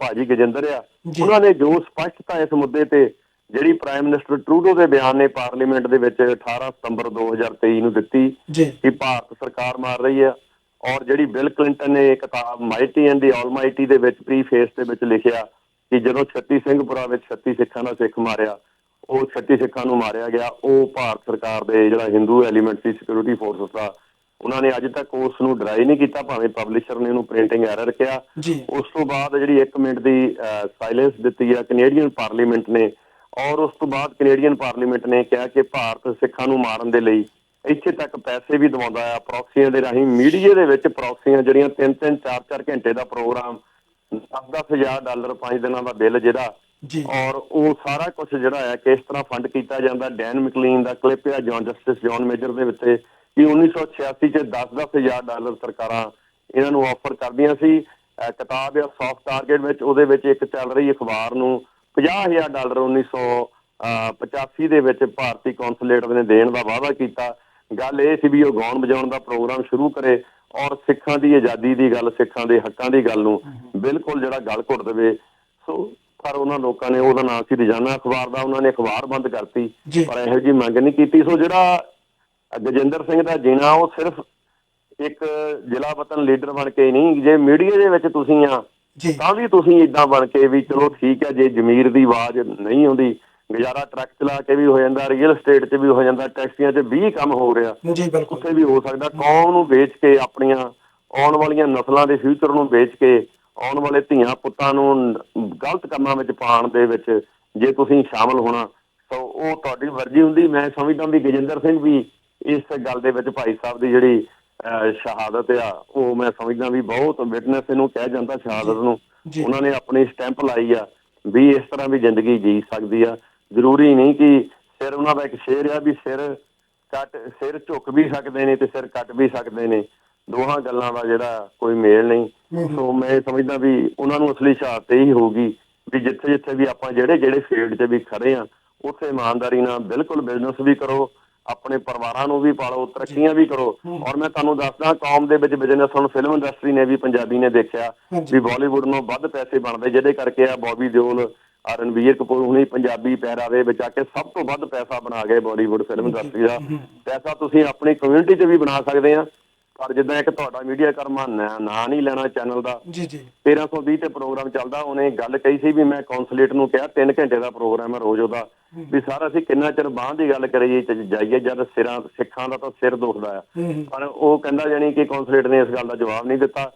ਭਾਜੀ ਗਜਿੰਦਰ ਆ। ਉਹਨਾਂ ਨੇ ਜੋ ਸਪਸ਼ਟਤਾ ਇਸ ਮੁੱਦੇ ਤੇ ਜਿਹੜੀ ਪ੍ਰਾਈਮ ਮਿਨਿਸਟਰ ਟਰੂਡੋ ਦੇ ਬਿਆਨ ਨੇ ਪਾਰਲੀਮੈਂਟ ਦੇ ਵਿੱਚ 18 ਸਤੰਬਰ 2023 ਨੂੰ ਦਿੱਤੀ ਕਿ ਭਾਰਤ ਸਰਕਾਰ ਮਾਰ ਰਹੀ ਹੈ ਔਰ ਜਿਹੜੀ ਬਿਲ ਕਲਿੰਟਨ ਨੇ ਕਿਤਾਬ ਮਾਈਟੀ ਐਂਡ ਦੀ ਆਲਮਾਈਟੀ ਦੇ ਵਿੱਚ ਪ੍ਰੀਫੇਸ ਦੇ ਵਿੱਚ ਲਿਖਿਆ ਕਿ ਜਦੋਂ 36 ਸਿੰਘਪੁਰਾ ਵਿੱਚ 36 ਸਿੱਖਾਂ ਦਾ ਸਿੱਖ ਮਾਰਿਆ ਉਹ 36 ਸਿੱਖਾਂ ਨੂੰ ਮਾਰਿਆ ਗਿਆ। ਉਹ ਭਾਰਤ ਸਰਕਾਰ ਦੇ ਜਿਹੜਾ ਹਿੰਦੂ ਐਲੀਮੈਂਟ ਸੀ ਸਿਕਿਉਰਿਟੀ ਫੋਰਸਸ ਦਾ ਉਹਨਾਂ ਨੇ ਅੱਜ ਤੱਕ ਉਸ ਨੂੰ ਡਰਾਈ ਨਹੀਂ ਕੀਤਾ ਭਾਵੇਂ ਪਬਲਿਸ਼ਰ ਨੇ ਉਹਨੂੰ ਪ੍ਰਿੰਟਿੰਗ ਐਰਰ ਕਿਹਾ। ਉਸ ਤੋਂ ਬਾਅਦ ਜਿਹੜੀ 1 ਮਿੰਟ ਦੀ ਸਾਇਲੈਂਸ ਦਿੱਤੀ ਆ ਕੈਨੇਡੀਅਨ ਪਾਰਲੀਮੈਂਟ ਨੇ। ਔਰ ਉਸ ਤੋਂ ਬਾਅਦ ਕੈਨੇਡੀਅਨ ਪਾਰਲੀਮੈਂਟ ਨੇ ਕਿਹਾ ਕਿ ਭਾਰਤ ਸਿੱਖਾਂ ਨੂੰ ਮਾਰਨ ਦੇ ਲਈ ਇੱਥੇ ਤੱਕ ਪੈਸੇ ਵੀ ਦਵਾਉਂਦਾ ਆ। ਪ੍ਰੋਕਸੀਆਂ ਦੇ ਰਾਹੀਂ ਮੀਡੀਆ ਦੇ ਵਿੱਚ ਪ੍ਰੋਕਸੀਆਂ ਜਿਹੜੀਆਂ 3-3 4-4 ਘੰਟੇ ਦਾ ਪ੍ਰੋਗਰਾਮ 10-10000 ਡਾਲਰ 5 ਦਿਨਾਂ ਦਾ ਬਿੱਲ ਜਿਹੜਾ ਜੀ। ਔਰ ਉਹ ਸਾਰਾ ਕੁਝ ਜਿਹੜਾ ਹੈ ਕਿਸ ਤਰ੍ਹਾਂ ਫੰਡ ਕੀਤਾ ਜਾਂਦਾ ਡੈਨ ਮੈਕਲੀਨ ਦਾ ਕਲਿੱਪ ਆ ਜੌਨ ਜਸਟਿਸ ਜੌਨ ਮੇਜਰ ਦੇ ਵਿੱਚ ਕਿ 1986 ਚ 10-10000 ਡਾਲਰ ਸਰਕਾਰਾਂ ਇਹਨਾਂ ਨੂੰ ਆਫਰ ਕਰਦੀਆਂ ਸੀ। ਕਿਤਾਬ ਆ ਸੌਫਟ ਟਾਰਗੇਟ ਵਿੱਚ ਉਹਦੇ ਵਿੱਚ ਇੱਕ ਚੱਲ ਰਹੀ ਅਖਬਾਰ ਨੂੰ 50000 ਡਾਲਰ 1985 ਦੇ ਵਿੱਚ ਭਾਰਤੀ ਕੌਂਸੂਲੇਟ ਨੇ ਦੇਣ ਦਾ ਵਾਅਦਾ ਕੀਤਾ। ਗੱਲ ਇਹ ਸੀ ਵੀ ਉਹ ਗਾਉਣ ਵਜਾਉਣ ਦਾ ਪ੍ਰੋਗਰਾਮ ਸ਼ੁਰੂ ਕਰੇ ਔਰ ਸਿੱਖਾਂ ਦੀ ਆਜ਼ਾਦੀ ਦੀ ਗੱਲ ਸਿੱਖਾਂ ਦੇ ਹੱਕਾਂ ਦੀ ਗੱਲ ਨੂੰ ਬਿਲਕੁਲ ਜਿਹੜਾ ਗਲ ਘੁੱਟ ਦੇਵੇ। ਸੋ ਪਰ ਉਹਨਾਂ ਲੋਕਾਂ ਨੇ ਉਹਦਾ ਨਾਂ ਸੀ ਰੋਜ਼ਾਨਾ ਅਖਬਾਰ ਦਾ ਉਹਨਾਂ ਨੇ ਅਖਬਾਰ ਬੰਦ ਕਰਤੀ। ਪਰ ਇਹੋ ਜੀ ਮੰਗ ਨਹੀਂ ਕੀਤੀ। ਸੋ ਜਿਹੜਾ ਗਜਿੰਦਰ ਸਿੰਘ ਦਾ ਜੀਣਾ ਉਹ ਸਿਰਫ ਇੱਕ ਜ਼ਿਲ੍ਹਾ ਵਤਨ ਲੀਡਰ ਬਣ ਕੇ ਨਹੀਂ ਜੇ ਮੀਡੀਆ ਦੇ ਵਿੱਚ ਤੁਸੀਂ ਆ ਤਾਂ ਵੀ ਤੁਸੀਂ ਇਦਾਂ ਬਣ ਕੇ ਵੀ ਚਲੋ ਠੀਕ ਹੈ ਜੇ ਜ਼ਮੀਰ ਦੀ ਆਵਾਜ਼ ਨਹੀਂ ਆਉਂਦੀ ਗੁਜ਼ਾਰਾ ਟਰੱਕ ਚਲਾ ਕੇ ਵੀ ਹੋ ਜਾਂਦਾ ਰੀਅਲ ਏਸਟੇਟ 'ਚ ਵੀ ਹੋ ਜਾਂਦਾ ਟੈਕਸੀਆਂ 'ਚ ਵੀ ਕੰਮ ਹੋ ਰਿਹਾ ਜੀ ਬਿਲਕੁਲ। ਉੱਥੇ ਵੀ ਹੋ ਸਕਦਾ। ਕੌਮ ਨੂੰ ਵੇਚ ਕੇ ਆਪਣੀਆਂ ਆਉਣ ਵਾਲੀਆਂ ਨਸਲਾਂ ਦੇ ਫਿਊਚਰ ਨੂੰ ਵੇਚ ਕੇ ਆਉਣ ਵਾਲੇ ਧੀਆਂ ਪੁੱਤਾਂ ਨੂੰ ਗਲਤ ਕੰਮਾਂ ਵਿੱਚ ਪਾਉਣ ਦੇ ਵਿੱਚ ਜੇ ਤੁਸੀਂ ਸ਼ਾਮਲ ਹੋਣਾ ਤਾਂ ਉਹ ਤੁਹਾਡੀ ਮਰਜ਼ੀ ਹੁੰਦੀ। ਮੈਂ ਸਮਝਦਾ ਵੀ ਗਜਿੰਦਰ ਸਿੰਘ ਵੀ ਇਸ ਗੱਲ ਦੇ ਵਿੱਚ ਭਾਈ ਸਾਹਿਬ ਦੀ ਜਿਹੜੀ ਸ਼ਹਾਦਤ ਆ ਉਹ ਮੈਂ ਸਮਝਦਾ ਵੀ ਬਹੁਤ ਵਿਟਨੈਸ ਇਹਨੂੰ ਕਹਿ ਜਾਂਦਾ ਸ਼ਹਾਦਤ ਨੂੰ। ਉਹਨਾਂ ਨੇ ਆਪਣੀ ਸਟੈਂਪ ਲਾਈ ਆ ਵੀ ਇਸ ਤਰ੍ਹਾਂ ਵੀ ਜ਼ਿੰਦਗੀ ਜੀ ਸਕਦੀ ਆ। ਜ਼ਰੂਰੀ ਨਹੀਂ ਕਿ ਸਿਰ ਉਹਨਾਂ ਦਾ ਇੱਕ ਸ਼ੇਰ ਆ ਵੀ ਸਿਰ ਕੱਟ ਸਿਰ ਝੁਕ ਵੀ ਸਕਦੇ ਨੇ ਤੇ ਸਿਰ ਕੱਟ ਵੀ ਸਕਦੇ ਨੇ। ਦੋਹਾਂ ਗੱਲਾਂ ਦਾ ਜਿਹੜਾ ਕੋਈ ਮੇਲ ਨਹੀਂ। ਸੋ ਮੈਂ ਸਮਝਦਾ ਵੀ ਉਹਨਾਂ ਨੂੰ ਅਸਲੀ ਸ਼ਹਾਦਤ ਇਹੀ ਹੋਊਗੀ ਵੀ ਜਿੱਥੇ ਜਿੱਥੇ ਵੀ ਆਪਾਂ ਜਿਹੜੇ ਜਿਹੜੇ ਫੀਲਡ 'ਚ ਵੀ ਖੜੇ ਆ ਉੱਥੇ ਇਮਾਨਦਾਰੀ ਨਾਲ ਬਿਲਕੁਲ ਬਿਜ਼ਨਸ ਵੀ ਕਰੋ ਆਪਣੇ ਪਰਿਵਾਰਾਂ ਨੂੰ ਵੀ ਪਾਲੋ ਤਰੱਕੀਆਂ ਵੀ ਕਰੋ। ਔਰ ਮੈਂ ਤੁਹਾਨੂੰ ਦੱਸਦਾ ਕੌਮ ਦੇ ਵਿੱਚ ਬਿਜ਼ਨਸ ਹੁਣ ਫਿਲਮ ਇੰਡਸਟਰੀ ਨੇ ਵੀ ਪੰਜਾਬੀ ਨੇ ਦੇਖਿਆ। ਵੀ ਬਾਲੀਵੁੱਡ ਨੂੰ ਵੱਧ ਪੈਸੇ ਬਣਦੇ ਜਿਹਦੇ ਕਰਕੇ ਆ ਬੌਬੀ ਦਿਓਲ ਰਣਵੀਰ ਕਪੂਰ ਹੁਣੀ ਪੰਜਾਬੀ ਪਹਿਰਾਵੇ ਵਿੱਚ ਆ ਕੇ ਸਭ ਤੋਂ ਵੱਧ ਪੈਸਾ ਬਣਾ ਗਏ ਬਾਲੀਵੁੱਡ ਫਿਲਮ ਇੰਡਸਟਰੀ ਦਾ। ਪੈਸਾ ਤੁਸੀਂ ਆਪਣੀ ਕਮਿਊਨਿਟੀ 'ਚ ਵੀ ਬਣਾ ਸਕਦੇ ਆ। ਪਰ ਜਿੱਦਾਂ ਇੱਕ ਤੁਹਾਡਾ ਮੀਡੀਆ ਕਰਮਾ ਨਾਂ ਨਹੀਂ ਲੈਣਾ ਚੈਨਲ ਦਾ ਜੀ ਜੀ। 1320 ਤੇ ਪ੍ਰੋਗਰਾਮ ਚੱਲਦਾ ਉਹਨੇ ਗੱਲ ਕਹੀ ਸੀ ਵੀ ਮੈਂ ਕੌਂਸੂਲੇਟ ਨੂੰ ਕਿਹਾ 3 ਘੰਟੇ ਦਾ ਪ੍ਰੋਗਰਾਮ ਹੈ ਰੋਜ਼ ਉਹਦਾ ਵੀ ਸਾਰਾ ਅਸੀਂ ਕਿੰਨਾ ਚਿਰ ਬਾਂਹ ਦੀ ਗੱਲ ਕਰੀਏ ਜਾਈਏ ਜਦ ਸਿਰਾਂ ਸਿੱਖਾਂ ਦਾ ਤਾਂ ਸਿਰ ਦੁਖਦਾ ਆ। ਪਰ ਉਹ ਕਹਿੰਦਾ ਜਾਨੀ ਕਿ ਕੌਂਸੂਲੇਟ ਨੇ ਇਸ ਗੱਲ ਦਾ ਜਵਾਬ ਨਹੀਂ ਦਿੱਤਾ।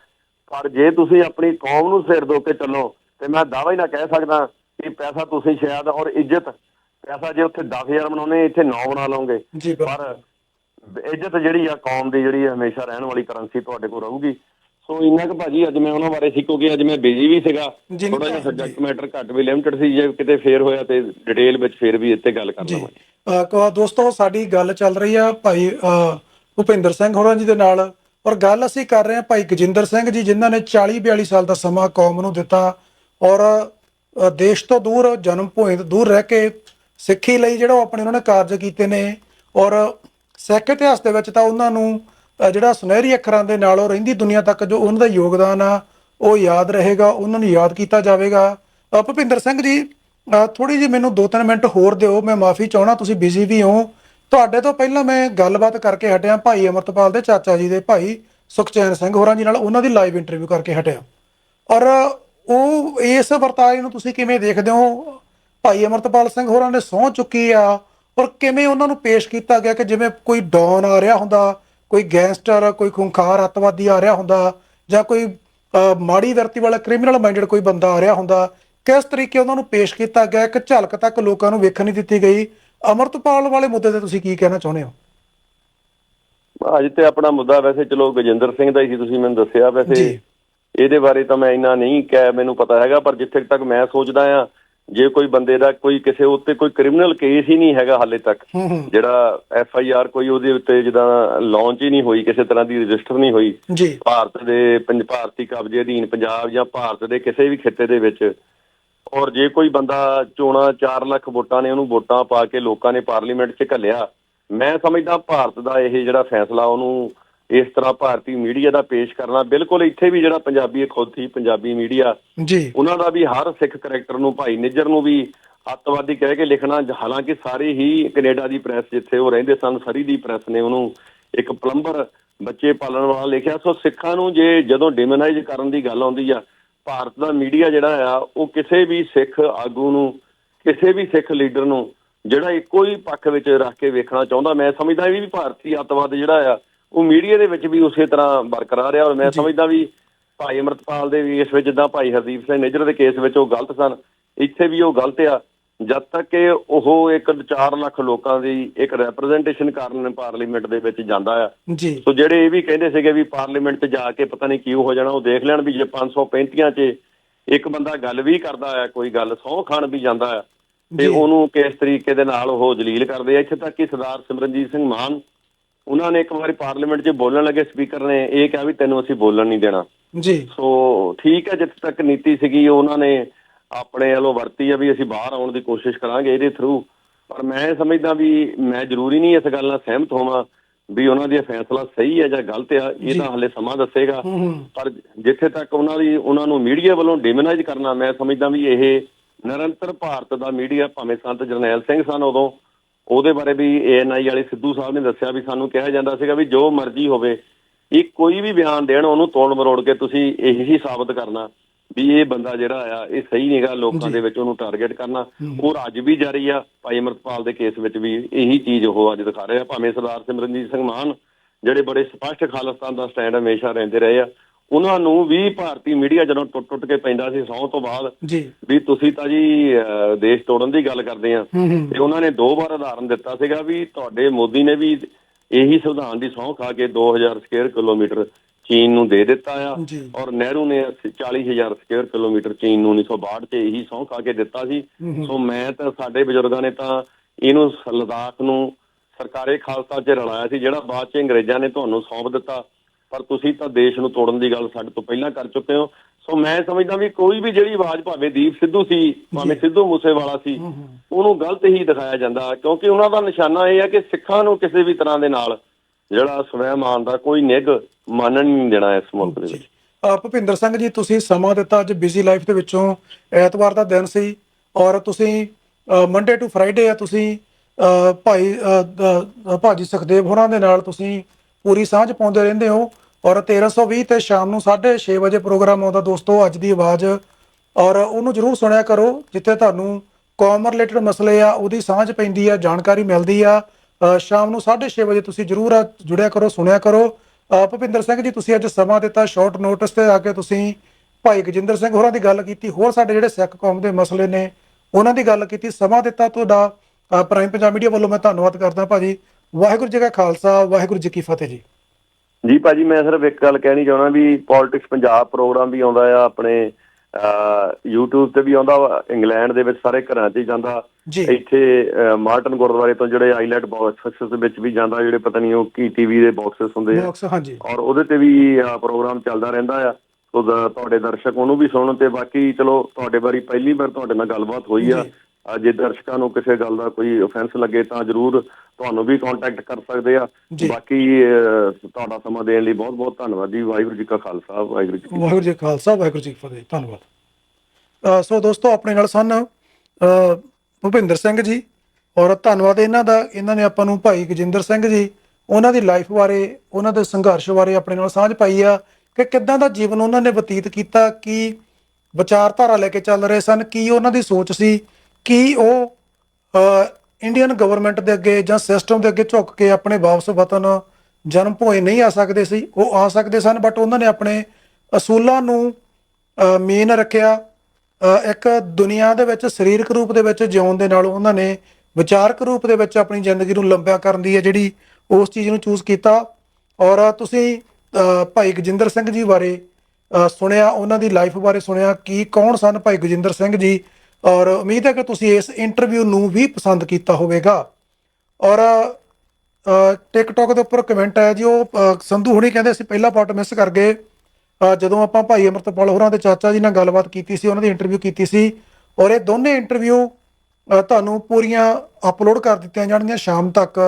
ਪਰ ਜੇ ਤੁਸੀਂ ਆਪਣੀ ਕੌਮ ਨੂੰ ਸਿਰ ਦੋ ਕੇ ਚੱਲੋ ਤੇ ਮੈਂ ਦਾਅਵਾ ਹੀ ਨਾ ਕਹਿ ਸਕਦਾ ਕਿ ਪੈਸਾ ਤੁਸੀਂ ਸ਼ਾਇਦ ਔਰ ਇੱਜ਼ਤ ਪੈਸਾ ਜੇ ਉੱਥੇ 10000 ਬਣਾਉਣੇ ਇੱਥੇ 9 ਬਣਾ ਲਓਗੇ। ਪਰ ਇੱਜ਼ਤ ਜਿਹੜੀ ਆ ਕੌਮ ਦੀ ਜਿਹੜੀ ਆ, ਹਮੇਸ਼ਾ ਰਹਿਣ ਵਾਲੀ ਕਰੰਸੀ ਤੁਹਾਡੇ ਕੋਲ ਰਹੂਗੀ। ਸੋ ਇੰਨਾ ਕੁ ਭਾਜੀ ਅੱਜ ਮੈਂ ਉਹਨਾਂ ਬਾਰੇ ਸੀ ਕਿਉਂਕਿ ਅੱਜ ਮੈਂ ਬਿਜ਼ੀ ਵੀ ਸੀਗਾ। ਥੋੜਾ ਜਿਹਾ। ਸਬਜੈਕਟ ਮੈਟਰ ਘੱਟ ਵੀ ਲਿਮਟਿਡ ਸੀ ਜੇ ਕਿਤੇ ਫੇਰ ਹੋਇਆ ਤੇ ਡਿਟੇਲ ਵਿੱਚ ਫੇਰ ਵੀ ਇੱਥੇ ਗੱਲ ਕਰ ਲਵਾਂਗੇ। ਦੋਸਤੋ ਸਾਡੀ ਗੱਲ ਚੱਲ ਰਹੀ ਆ ਭਾਈ ਭੁਪਿੰਦਰ ਸਿੰਘ ਹੋਰਾਂ ਜੀ ਦੇ ਨਾਲ। ਔਰ ਗੱਲ ਅਸੀਂ ਕਰ ਰਹੇ ਹਾਂ ਭਾਈ ਗਜਿੰਦਰ ਸਿੰਘ ਜੀ ਜਿਨ੍ਹਾਂ ਨੇ 40 42 ਸਾਲ ਦਾ ਸਮਾਂ ਕੌਮ ਨੂੰ ਦਿੱਤਾ। ਔਰ ਦੇਸ਼ ਤੋਂ ਦੂਰ ਜਨਮ ਭੂਮੀ ਤੋਂ ਦੂਰ ਰਹਿ ਕੇ ਸਿੱਖੀ ਲਈ ਜਿਹੜਾ ਉਹ ਆਪਣੇ ਉਹਨਾਂ ਨੇ ਕਾਰਜ ਕੀਤੇ ਨੇ। ਔਰ ਸਿੱਖ ਇਤਿਹਾਸ ਦੇ ਵਿੱਚ ਤਾਂ ਉਹਨਾਂ ਨੂੰ ਜਿਹੜਾ ਸੁਨਹਿਰੀ ਅੱਖਰਾਂ ਦੇ ਨਾਲ ਉਹ ਰਹਿੰਦੀ ਦੁਨੀਆ ਤੱਕ ਜੋ ਉਹਨਾਂ ਦਾ ਯੋਗਦਾਨ ਆ, ਉਹ ਯਾਦ ਰਹੇਗਾ, ਉਹਨਾਂ ਨੂੰ ਯਾਦ ਕੀਤਾ ਜਾਵੇਗਾ। ਭੁਪਿੰਦਰ ਸਿੰਘ ਜੀ ਥੋੜੀ ਜਿਹੀ ਮੈਨੂੰ 2-3 ਮਿੰਟ ਹੋਰ ਦਿਓ, ਮੈਂ ਮਾਫੀ ਚਾਹਣਾ ਤੁਸੀਂ ਬਿਜ਼ੀ ਵੀ ਹੋ। ਤੁਹਾਡੇ ਤੋਂ ਪਹਿਲਾਂ ਮੈਂ ਗੱਲਬਾਤ ਕਰਕੇ ਹਟਿਆ, ਭਾਈ ਅਮਰਤਪਾਲ ਦੇ ਚਾਚਾ ਜੀ ਦੇ ਭਾਈ ਸੁਖਚੈਨ ਸਿੰਘ ਹੋਰਾਂ ਜੀ ਨਾਲ, ਉਹਨਾਂ ਦੀ ਲਾਈਵ ਇੰਟਰਵਿਊ ਕਰਕੇ ਹਟਿਆ। ਔਰ ਉਹ ਇਸ ਵਰਤਾਰੇ ਨੂੰ ਤੁਸੀਂ ਕਿਵੇਂ ਦੇਖਦੇ ਹੋ? ਭਾਈ ਅਮਰਤਪਾਲ ਸਿੰਘ ਹੋਰਾਂ ਨੇ ਸਹੁੰ ਚੁੱਕੀ ਆ ਔਰ ਕਿਵੇਂ ਉਹਨਾਂ ਨੂੰ ਪੇਸ਼ ਕੀਤਾ ਗਿਆ ਕਿ ਜਿਵੇਂ ਕੋਈ ਡੌਨ ਆ ਰਿਹਾ ਹੁੰਦਾ ਕੋਈ ਗੈਂਗਸਟਰ ਕੋਈ ਖੁੰਖਾਰ ਅੱਤਵਾਦੀ ਆ ਰਿਹਾ ਹੁੰਦਾ ਜਾਂ ਕੋਈ ਮਾੜੀ ਵਰਤੀ ਵਾਲਾ ਕ੍ਰਿਮੀਨਲ ਮਾਈਂਡਡ ਕੋਈ ਬੰਦਾ ਆ ਰਿਹਾ ਹੁੰਦਾ ਕਿਸ ਤਰੀਕੇ ਉਹਨਾਂ ਨੂੰ ਪੇਸ਼ ਕੀਤਾ ਗਿਆ ਇੱਕ ਝਲਕ ਤੱਕ ਲੋਕਾਂ ਨੂੰ ਵੇਖਣ ਨਹੀਂ ਦਿੱਤੀ ਗਈ। ਅਮਰਤਪਾਲ ਵਾਲੇ ਮੁੱਦੇ ਤੇ ਤੁਸੀਂ ਕੀ ਕਹਿਣਾ ਚਾਹੁੰਦੇ ਹੋ? ਅੱਜ ਤੇ ਆਪਣਾ ਮੁੱਦਾ ਵੈਸੇ ਚਲੋ ਗਜਿੰਦਰ ਸਿੰਘ ਦਾ ਹੀ ਸੀ ਤੁਸੀਂ ਮੈਨੂੰ ਦੱਸਿਆ ਵੈਸੇ। ਇਹਦੇ ਬਾਰੇ ਤਾਂ ਮੈਂ ਇੰਨਾ ਨਹੀਂ ਕਹਿ ਮੈਨੂੰ ਪਤਾ ਹੈਗਾ ਪਰ ਜਿੱਥੇ ਤੱਕ ਮੈਂ ਸੋਚਦਾ ਆ ਜੇ ਕੋਈ ਬੰਦੇ ਦਾ ਕੋਈ ਕਿਸੇ ਉੱਤੇ ਕੋਈ ਕ੍ਰਿਮੀਨਲ ਕੇਸ ਹੀ ਨਹੀਂ ਹੈਗਾ ਹਾਲੇ ਤੱਕ ਜਿਹੜਾ ਐਫ ਆਈ ਆਰ ਕੋਈ ਉਹਦੇ ਉੱਤੇ ਜਿੱਦਾਂ ਲਾਂਚ ਹੀ ਨਹੀਂ ਹੋਈ ਕਿਸੇ ਤਰ੍ਹਾਂ ਦੀ ਰਜਿਸਟਰ ਨਹੀਂ ਹੋਈ ਭਾਰਤ ਦੇ ਪੰਜ ਭਾਰਤੀ ਕਬਜ਼ੇ ਅਧੀਨ ਪੰਜਾਬ ਜਾਂ ਭਾਰਤ ਦੇ ਕਿਸੇ ਵੀ ਖਿੱਤੇ ਦੇ ਵਿੱਚ ਔਰ ਜੇ ਕੋਈ ਬੰਦਾ ਚੋਣਾਂ 4 ਲੱਖ ਵੋਟਾਂ ਨੇ ਉਹਨੂੰ ਵੋਟਾਂ ਪਾ ਕੇ ਲੋਕਾਂ ਨੇ ਪਾਰਲੀਮੈਂਟ 'ਚ ਘੱਲਿਆ ਮੈਂ ਸਮਝਦਾ ਭਾਰਤ ਦਾ ਇਹ ਜਿਹੜਾ ਫੈਸਲਾ ਉਹਨੂੰ ਇਸ ਤਰ੍ਹਾਂ ਭਾਰਤੀ ਮੀਡੀਆ ਦਾ ਪੇਸ਼ ਕਰਨਾ ਬਿਲਕੁਲ ਇੱਥੇ ਵੀ ਜਿਹੜਾ ਪੰਜਾਬੀ ਖੁਦ ਹੀ ਪੰਜਾਬੀ ਮੀਡੀਆ ਜੀ। ਉਹਨਾਂ ਦਾ ਵੀ ਹਰ ਸਿੱਖ ਕਰੈਕਟਰ ਨੂੰ ਭਾਈ ਨਿੱਜਰ ਨੂੰ ਵੀ ਅੱਤਵਾਦੀ ਕਹਿ ਕੇ ਲਿਖਣਾ ਹਾਲਾਂਕਿ ਸਾਰੇ ਹੀ ਕੈਨੇਡਾ ਦੀ ਪ੍ਰੈਸ ਜਿੱਥੇ ਉਹ ਰਹਿੰਦੇ ਸਨ ਸਰੀ ਦੀ ਪ੍ਰੈਸ ਨੇ ਉਹਨੂੰ ਇੱਕ ਪਲੰਬਰ ਬੱਚੇ ਪਾਲਣ ਵਾਲਾ ਲਿਖਿਆ। ਸੋ ਸਿੱਖਾਂ ਨੂੰ ਜੇ ਜਦੋਂ ਡਿਮੋਨਾਈਜ਼ ਕਰਨ ਦੀ ਗੱਲ ਆਉਂਦੀ ਆ ਭਾਰਤ ਦਾ ਮੀਡੀਆ ਜਿਹੜਾ ਆ ਉਹ ਕਿਸੇ ਵੀ ਸਿੱਖ ਆਗੂ ਨੂੰ ਕਿਸੇ ਵੀ ਸਿੱਖ ਲੀਡਰ ਨੂੰ ਜਿਹੜਾ ਇੱਕੋ ਹੀ ਪੱਖ ਵਿੱਚ ਰੱਖ ਕੇ ਵੇਖਣਾ ਚਾਹੁੰਦਾ। ਮੈਂ ਸਮਝਦਾ ਇਹ ਵੀ ਭਾਰਤੀ ਅੱਤਵਾਦ ਜਿਹੜਾ ਆ ਉਹ ਮੀਡੀਆ ਦੇ ਵਿੱਚ ਵੀ ਉਸੇ ਤਰ੍ਹਾਂ ਬਰਕਰਾਰ ਆ ਔਰ ਮੈਂ ਸਮਝਦਾ ਵੀ ਭਾਈ ਅਮਰਤਪਾਲ ਦੇ ਵੀ ਇਸ ਵਿੱਚ ਜਿੱਦਾਂ ਭਾਈ ਹਰਦੀਪ ਸਿੰਘ ਨਿੱਜਰ ਦੇ ਕੇਸ ਵਿੱਚ ਉਹ ਗਲਤ ਸਨ ਇੱਥੇ ਵੀ ਉਹ ਗਲਤ ਆ ਜਦ ਤੱਕ ਕਿ ਉਹ ਇੱਕ 4 ਲੱਖ ਲੋਕਾਂ ਦੀ ਇੱਕ ਰਿਪਰੈਜ਼ੈਂਟੇਸ਼ਨ ਕਰਨ ਪਾਰਲੀਮੈਂਟ ਦੇ ਵਿੱਚ ਜਾਂਦਾ ਆ। ਜੀ। ਸੋ ਜਿਹੜੇ ਇਹ ਵੀ ਕਹਿੰਦੇ ਸੀਗੇ ਵੀ ਪਾਰਲੀਮੈਂਟ 'ਚ ਜਾ ਕੇ ਪਤਾ ਨਹੀਂ ਕੀ ਹੋ ਜਾਣਾ ਉਹ ਦੇਖ ਲੈਣ ਵੀ ਜੇ 535 'ਚ ਇੱਕ ਬੰਦਾ ਗੱਲ ਵੀ ਕਰਦਾ ਆ ਕੋਈ ਗੱਲ ਸਹੁੰ ਖਾਣ ਵੀ ਜਾਂਦਾ ਆ ਤੇ। ਉਹਨੂੰ ਕਿਸ ਤਰੀਕੇ ਦੇ ਨਾਲ ਉਹ ਜਲੀਲ ਕਰਦੇ ਆ। ਇੱਥੇ ਤੱਕ ਕਿ ਸਰਦਾਰ ਸਿਮਰਨਜੀਤ ਸਿੰਘ ਮਾਨ ਉਹਨਾਂ ਨੇ ਇੱਕ ਵਾਰੀ ਪਾਰਲੀਮੈਂਟ 'ਚ ਬੋਲਣ ਲੱਗੇ ਸਪੀਕਰ ਨੇ ਇਹ ਕਿਹਾ ਵੀ ਤੈਨੂੰ ਅਸੀਂ ਬੋਲਣ ਨਹੀਂ ਦੇਣਾ। ਜੀ। ਸੋ ਠੀਕ ਹੈ ਜਿੱਥੇ ਤੱਕ ਨੀਤੀ ਸੀਗੀ ਉਹਨਾਂ ਨੇ ਆਪਣੇ ਵੱਲੋਂ ਵਰਤੀ ਆ ਵੀ ਅਸੀਂ ਬਾਹਰ ਆਉਣ ਦੀ ਕੋਸ਼ਿਸ਼ ਕਰਾਂਗੇ ਇਹਦੇ ਥਰੂ ਪਰ ਮੈਂ ਸਮਝਦਾ ਵੀ ਮੈਂ ਜ਼ਰੂਰੀ ਨਹੀਂ ਇਸ ਗੱਲ ਨਾਲ ਸਹਿਮਤ ਹੋਵਾਂ ਵੀ ਉਹਨਾਂ ਦੀ ਫੈਸਲਾ ਸਹੀ ਹੈ ਜਾਂ ਗਲਤ ਆ ਇਹ ਤਾਂ ਹਲੇ ਸਮਾਂ ਦੱਸੇਗਾ। ਹੂੰ ਹੂੰ। ਪਰ ਜਿੱਥੇ ਤੱਕ ਉਹਨਾਂ ਦੀ ਉਹਨਾਂ ਨੂੰ ਮੀਡੀਆ ਵੱਲੋਂ ਡਿਮਨਾਈਜ਼ ਕਰਨਾ ਮੈਂ ਸਮਝਦਾ ਵੀ ਇਹ ਨਿਰੰਤਰ ਭਾਰਤ ਦਾ ਮੀਡੀਆ ਭਾਵੇਂ ਸੰਤ ਜਰਨੈਲ ਸਿੰਘ ਸਨ ਉਦੋਂ ਉਹਦੇ ਬਾਰੇ ਵੀ ਏਐਨਆਈ ਵਾਲੇ ਸਿੱਧੂ ਸਾਹਿਬ ਨੇ ਦੱਸਿਆ ਵੀ ਸਾਨੂੰ ਕਿਹਾ ਜਾਂਦਾ ਸੀਗਾ ਵੀ ਜੋ ਮਰਜ਼ੀ ਹੋਵੇ ਇਹ ਕੋਈ ਵੀ ਬਿਆਨ ਦੇਣ ਉਹਨੂੰ ਤੋੜ ਮਰੋੜ ਕੇ ਤੁਸੀਂ ਇਹੀ ਸਾਬਤ ਕਰਨਾ ਵੀ ਇਹ ਬੰਦਾ ਜਿਹੜਾ ਆ ਇਹ ਸਹੀ ਨਹੀਂਗਾ ਲੋਕਾਂ ਦੇ ਵਿੱਚ ਉਹਨੂੰ ਟਾਰਗੇਟ ਕਰਨਾ। ਉਹ ਅੱਜ ਵੀ ਜਾਰੀ ਆ ਭਾਈ ਅਮਰਪਾਲ ਦੇ ਕੇਸ ਵਿੱਚ ਵੀ ਇਹੀ ਚੀਜ਼ ਉਹ ਅੱਜ ਦਿਖਾ ਰਹੇ ਭਾਵੇਂ ਸਰਦਾਰ ਸਿਮਰਨਜੀਤ ਸਿੰਘ ਮਾਨ ਜਿਹੜੇ ਬੜੇ ਸਪਸ਼ਟ ਖਾਲਿਸਤਾਨ ਦਾ ਸਟੈਂਡ ਹਮੇਸ਼ਾ ਰਹਿੰਦੇ ਰਹੇ ਆ ਉਹਨਾਂ ਨੂੰ ਵੀ ਭਾਰਤੀ ਮੀਡੀਆ ਜਦੋਂ ਟੁੱਟ ਟੁੱਟ ਕੇ ਪੈਂਦਾ ਸੀ ਸੌ ਤੋਂ ਬਾਅਦ ਜੀ। ਵੀ ਤੁਸੀਂ ਤਾਂ ਜੀ ਦੇਸ਼ ਤੋੜਨ ਦੀ ਗੱਲ ਕਰਦੇ ਆ। ਤੇ ਉਹਨਾਂ ਨੇ ਦੋ ਵਾਰ ਉਦਾਹਰਨ ਦਿੱਤਾ ਸੀਗਾ ਵੀ ਤੁਹਾਡੇ ਮੋਦੀ ਨੇ ਵੀ ਇਹੀ ਸੰਵਿਧਾਨ ਦੀ ਸਹੁੰ ਖਾ ਕੇ 2000 ਸਕੁਅਰ ਕਿਲੋਮੀਟਰ ਚੀਨ ਨੂੰ ਦੇ ਦਿੱਤਾ ਆ। ਔਰ ਨਹਿਰੂ ਨੇ 40000 ਸਕੁਅਰ ਕਿਲੋਮੀਟਰ ਚੀਨ ਨੂੰ 1962 ਚ ਇਹੀ ਸਹੁੰ ਖਾ ਕੇ ਦਿੱਤਾ ਸੀ। ਸੋ ਮੈਂ ਤਾਂ ਸਾਡੇ ਬਜ਼ੁਰਗਾਂ ਨੇ ਤਾਂ ਇਹਨੂੰ ਸ- ਲਦਾਖ ਨੂੰ ਸਰਕਾਰੇ ਖਾਲਸਾ 'ਚ ਰਲਾਇਆ ਸੀ ਜਿਹੜਾ ਬਾਅਦ 'ਚ ਅੰਗਰੇਜ਼ਾਂ ਨੇ ਤੁਹਾਨੂੰ ਸੌਂਪ ਦਿੱਤਾ। ਪਰ ਤੁਸੀਂ ਤਾਂ ਦੇਸ਼ ਨੂੰ ਤੋੜਨ ਦੀ ਗੱਲ ਸਾਡੇ ਤੋਂ ਪਹਿਲਾਂ ਕਰ ਚੁੱਕੇ ਹੋ। ਸੋ ਮੈਂ ਸਮਝਦਾ ਵੀ ਕੋਈ ਵੀ ਜਿਹੜੀ ਆਵਾਜ਼ ਭਾਵੇਂ ਦੀਪ ਸਿੱਧੂ ਸੀ ਭਾਵੇਂ ਸਿੱਧੂ ਮੂਸੇਵਾਲਾ ਸੀ ਉਹਨੂੰ ਗਲਤ ਹੀ ਦਿਖਾਇਆ ਜਾਂਦਾ ਕਿਉਂਕਿ ਉਹਨਾਂ ਦਾ ਨਿਸ਼ਾਨਾ ਇਹ ਹੈ ਕਿ ਸਿੱਖਾਂ ਨੂੰ ਕਿਸੇ ਵੀ ਤਰ੍ਹਾਂ ਦੇ ਨਾਲ ਜਿਹੜਾ ਸਵੈਮਾਨ ਦਾ ਕੋਈ ਨਿੱਘ ਮੰਨਣ ਨਹੀਂ ਦੇਣਾ ਇਸ ਮੁਲਕ ਦੇ ਵਿੱਚ। ਭੁਪਿੰਦਰ ਸਿੰਘ ਜੀ ਤੁਸੀਂ ਸਮਾਂ ਦਿੱਤਾ ਅੱਜ ਬਿਜ਼ੀ ਲਾਈਫ ਦੇ ਵਿੱਚੋਂ। ਐਤਵਾਰ ਦਾ ਦਿਨ ਸੀ ਔਰ ਤੁਸੀਂ ਮੰਡੇ ਟੂ ਫਰਾਈਡੇ ਆ ਤੁਸੀਂ ਭਾਈ ਭਾਜੀ ਸੁਖਦੇਵ ਹੋਰਾਂ ਦੇ ਨਾਲ ਤੁਸੀਂ ਪੂਰੀ ਸਾਂਝ ਪਾਉਂਦੇ ਰਹਿੰਦੇ ਹੋ। ਔਰ 1320 ਤੇ ਸ਼ਾਮ ਨੂੰ 6:30 ਵਜੇ ਪ੍ਰੋਗਰਾਮ ਆਉਂਦਾ। ਦੋਸਤੋ ਅੱਜ ਦੀ ਆਵਾਜ਼। ਔਰ ਉਹਨੂੰ ਜਰੂਰ ਸੁਣਿਆ ਕਰੋ ਜਿੱਥੇ ਤੁਹਾਨੂੰ ਕੌਮ ਰਿਲੇਟਡ ਮਸਲੇ ਆ ਉਹਦੀ ਸਾਂਝ ਪੈਂਦੀ ਆ ਜਾਣਕਾਰੀ ਮਿਲਦੀ ਆ। ਸ਼ਾਮ ਨੂੰ 6:30 ਵਜੇ ਤੁਸੀਂ ਜਰੂਰ ਜੁੜਿਆ ਕਰੋ ਸੁਣਿਆ ਕਰੋ। ਅ, ਭੁਪਿੰਦਰ ਸਿੰਘ ਜੀ ਤੁਸੀਂ ਅੱਜ ਸਮਾਂ ਦਿੱਤਾ ਸ਼ਾਰਟ ਨੋਟਿਸ ਤੇ ਆ ਕੇ ਤੁਸੀਂ ਭਾਈ ਗਜਿੰਦਰ ਸਿੰਘ ਹੋਰਾਂ ਦੀ ਗੱਲ ਕੀਤੀ। ਹੋਰ ਸਾਡੇ ਜਿਹੜੇ ਸਿੱਖ ਕੌਮ ਦੇ ਮਸਲੇ ਨੇ ਉਹਨਾਂ ਦੀ ਗੱਲ ਕੀਤੀ ਸਮਾਂ ਦਿੱਤਾ ਤੁਹਾਡਾ। ਪ੍ਰਾਈਮ ਪੰਜਾਬ ਮੀਡੀਆ ਵੱਲੋਂ ਮੈਂ ਧੰਨਵਾਦ ਕਰਦਾ ਭਾਜੀ। ਵਾਹਿਗੁਰੂ ਜੀ ਕਾ ਖਾਲਸਾ ਵਾਹਿਗੁਰੂ ਜੀ ਕੀ ਫਤਿਹ ਜੀ। ਜੀ ਭਾਜੀ ਮੈਂ ਸਿਰਫ ਇੱਕ ਗੱਲ ਕਹਿਣੀ ਚਾਹਣਾ ਵੀ ਪੋਲਿਟਿਕਸ ਪੰਜਾਬ ਪ੍ਰੋਗਰਾਮ ਵੀ ਆਉਂਦਾ ਆ ਆਪਣੇ YouTube ਤੇ ਵੀ ਆਉਂਦਾ ਇੰਗਲੈਂਡ ਦੇ ਵਿੱਚ ਸਾਰੇ ਘਰਾਂ 'ਚ ਹੀ ਜਾਂਦਾ। ਇੱਥੇ ਮਾਰਟਨ ਗੁਰਦੁਆਰੇ ਤੋਂ ਜਿਹੜੇ ਆਈਲੈਟ ਬਾਕਸਸ ਦੇ ਵਿੱਚ ਵੀ ਜਾਂਦਾ ਜਿਹੜੇ ਪਤਾ ਨਹੀਂ ਉਹ ਕੀ ਟੀਵੀ ਦੇ ਬਾਕਸਸ ਹੁੰਦੇ ਆ। ਬਾਕਸ ਹਾਂਜੀ। ਔਰ ਉਹਦੇ ਤੇ ਵੀ ਪ੍ਰੋਗਰਾਮ ਚੱਲਦਾ ਰਹਿੰਦਾ ਆ। ਤੁਹਾਡੇ ਦਰਸ਼ਕ ਉਹਨੂੰ ਵੀ ਸੁਣਨ ਤੇ ਬਾਕੀ ਚਲੋ ਤੁਹਾਡੇ ਬਾਰੇ ਪਹਿਲੀ ਵਾਰ ਤੁਹਾਡੇ ਨਾਲ ਗੱਲਬਾਤ ਹੋਈ ਆ। ਜੀ। ਦਰਸ਼ਕਾਂ ਨੂੰ ਕਿਸੇ ਗੱਲ ਦਾ ਕੋਈ ਆਫੈਂਸ ਲੱਗੇ ਤਾਂ ਜਰੂਰ ਤੁਹਾਨੂੰ ਵੀ ਕੰਟੈਕਟ ਕਰ ਸਕਦੇ ਆ। ਬਾਕੀ ਤੁਹਾਡਾ ਸਮਾਂ ਦੇਣ ਲਈ ਬਹੁਤ ਬਹੁਤ ਧੰਨਵਾਦ ਜੀ ਵਾਹਿਗੁਰੂ ਜੀ ਕਾ ਖਾਲਸਾ ਵਾਹਿਗੁਰੂ ਜੀ। ਵਾਹਿਗੁਰੂ ਜੀ ਖਾਲਸਾ ਵਾਹਿਗੁਰੂ ਜੀ ਕੀ ਫਤਿਹ ਧੰਨਵਾਦ ਸੋ ਦੋਸਤੋ ਆਪਣੇ ਨਾਲ ਸਨ ਭੁਪਿੰਦਰ ਸਿੰਘ ਜੀ ਔਰ ਧੰਨਵਾਦ ਇਹਨਾਂ ਦਾ ਇਹਨਾਂ ਨੇ ਆਪਾਂ ਨੂੰ ਭਾਈ ਗਜਿੰਦਰ ਸਿੰਘ ਜੀ ਉਹਨਾਂ ਦੀ ਲਾਈਫ ਬਾਰੇ ਉਹਨਾਂ ਦੇ ਸੰਘਰਸ਼ ਬਾਰੇ ਆਪਣੇ ਨਾਲ ਸਾਂਝ ਪਾਈ ਆ ਕਿ ਕਿੱਦਾਂ ਦਾ ਜੀਵਨ ਉਹਨਾਂ ਨੇ ਬਤੀਤ ਕੀਤਾ ਕੀ ਵਿਚਾਰਧਾਰਾ ਲੈ ਕੇ ਚੱਲ ਰਹੇ ਸਨ ਕੀ ਉਹਨਾਂ ਦੀ ਸੋਚ ਸੀ ਕੀ ਉਹ ਇੰਡੀਅਨ ਗਵਰਨਮੈਂਟ ਦੇ ਅੱਗੇ ਜਾਂ ਸਿਸਟਮ ਦੇ ਅੱਗੇ ਝੁੱਕ ਕੇ ਆਪਣੇ ਵਾਪਸ ਵਤਨ ਜਨਮ ਭੋਏ ਨਹੀਂ ਆ ਸਕਦੇ ਸੀ? ਉਹ ਆ ਸਕਦੇ ਸਨ ਬਟ ਉਹਨਾਂ ਨੇ ਆਪਣੇ ਅਸੂਲਾਂ ਨੂੰ ਮੇਨ ਰੱਖਿਆ। ਇੱਕ ਦੁਨੀਆ ਦੇ ਵਿੱਚ ਸਰੀਰਕ ਰੂਪ ਦੇ ਵਿੱਚ ਜਿਉਣ ਦੇ ਨਾਲ ਉਹਨਾਂ ਨੇ ਵਿਚਾਰਕ ਰੂਪ ਦੇ ਵਿੱਚ ਆਪਣੀ ਜ਼ਿੰਦਗੀ ਨੂੰ ਲੰਬਿਆ ਕਰਨ ਦੀ ਹੈ, ਜਿਹੜੀ ਉਸ ਚੀਜ਼ ਨੂੰ ਚੂਜ਼ ਕੀਤਾ। ਔਰ ਤੁਸੀਂ ਭਾਈ ਗਜਿੰਦਰ ਸਿੰਘ ਜੀ ਬਾਰੇ ਸੁਣਿਆ, ਉਹਨਾਂ ਦੀ ਲਾਈਫ ਬਾਰੇ ਸੁਣਿਆ, ਕੀ ਕੌਣ ਸਨ ਭਾਈ ਗਜਿੰਦਰ ਸਿੰਘ ਜੀ? ਔਰ ਉਮੀਦ ਹੈ ਕਿ ਤੁਸੀਂ ਇਸ ਇੰਟਰਵਿਊ ਨੂੰ ਵੀ ਪਸੰਦ ਕੀਤਾ ਹੋਵੇਗਾ। ਔਰ ਟਿਕਟੌਕ ਦੇ ਉੱਪਰ ਕਮੈਂਟ ਆਇਆ ਜੀ, ਉਹ ਸੰਧੂ ਹੁਣੀ ਕਹਿੰਦੇ ਅਸੀਂ ਪਹਿਲਾ ਪਾਰਟ ਮਿਸ ਕਰ ਗਏ। ਜਦੋਂ ਆਪਾਂ ਭਾਈ ਅਮਰਤਪਾਲ ਹੋਰਾਂ ਦੇ ਚਾਚਾ ਜੀ ਨਾਲ ਗੱਲਬਾਤ ਕੀਤੀ ਸੀ, ਉਹਨਾਂ ਦੀ ਇੰਟਰਵਿਊ ਕੀਤੀ ਸੀ, ਔਰ ਇਹ ਦੋਨੇ ਇੰਟਰਵਿਊ ਤੁਹਾਨੂੰ ਪੂਰੀਆਂ ਅਪਲੋਡ ਕਰ ਦਿੱਤੀਆਂ ਜਾਣਗੀਆਂ ਸ਼ਾਮ ਤੱਕ।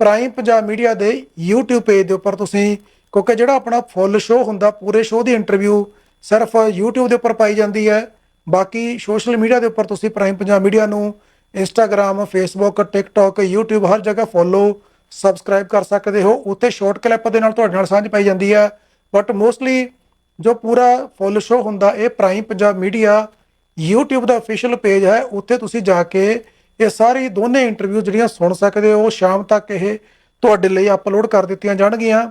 ਪ੍ਰਾਈਮ ਪੰਜਾਬ ਮੀਡੀਆ ਦੇ YouTube ਪੇਜ ਦੇ ਉੱਪਰ ਤੁਸੀਂ, ਕਿਉਂਕਿ ਜਿਹੜਾ ਆਪਣਾ ਫੁੱਲ ਸ਼ੋਅ ਹੁੰਦਾ, ਪੂਰੇ ਸ਼ੋਅ ਦੀ ਇੰਟਰਵਿਊ ਸਿਰਫ YouTube ਦੇ ਉੱਪਰ ਪਾਈ ਜਾਂਦੀ ਹੈ। ਬਾਕੀ ਸੋਸ਼ਲ ਮੀਡੀਆ ਦੇ ਉੱਪਰ ਤੁਸੀਂ ਪ੍ਰਾਈਮ ਪੰਜਾਬ ਮੀਡੀਆ ਨੂੰ ਇੰਸਟਾਗ੍ਰam ਫੇਸਬੁੱਕ ਟਿਕਟੌਕ YouTube ਹਰ ਜਗ੍ਹਾ ਫੋਲੋ ਸਬਸਕ੍ਰਾਈਬ ਕਰ ਸਕਦੇ ਹੋ। ਉੱਥੇ ਸ਼ਾਰਟ ਕਲਿੱਪ ਦੇ ਨਾਲ ਤੁਹਾਡੇ ਨਾਲ ਸਾਂਝ ਪਾਈ ਜਾਂਦੀ ਹੈ ਬਟ ਮੋਸਟਲੀ ਜੋ ਪੂਰਾ ਫੁੱਲ ਸ਼ੋਅ ਹੁੰਦਾ ਇਹ ਪ੍ਰਾਈਮ ਪੰਜਾਬ ਮੀਡੀਆ YouTube ਦਾ ਅਫੀਸ਼ੀਅਲ ਪੇਜ ਹੈ। ਉੱਥੇ ਤੁਸੀਂ ਜਾ ਕੇ ਇਹ ਸਾਰੀ ਦੋਨੇ ਇੰਟਰਵਿਊ ਜਿਹੜੀਆਂ ਸੁਣ ਸਕਦੇ ਹੋ, ਸ਼ਾਮ ਤੱਕ ਇਹ ਤੁਹਾਡੇ ਲਈ ਅਪਲੋਡ ਕਰ ਦਿੱਤੀਆਂ ਜਾਣਗੀਆਂ।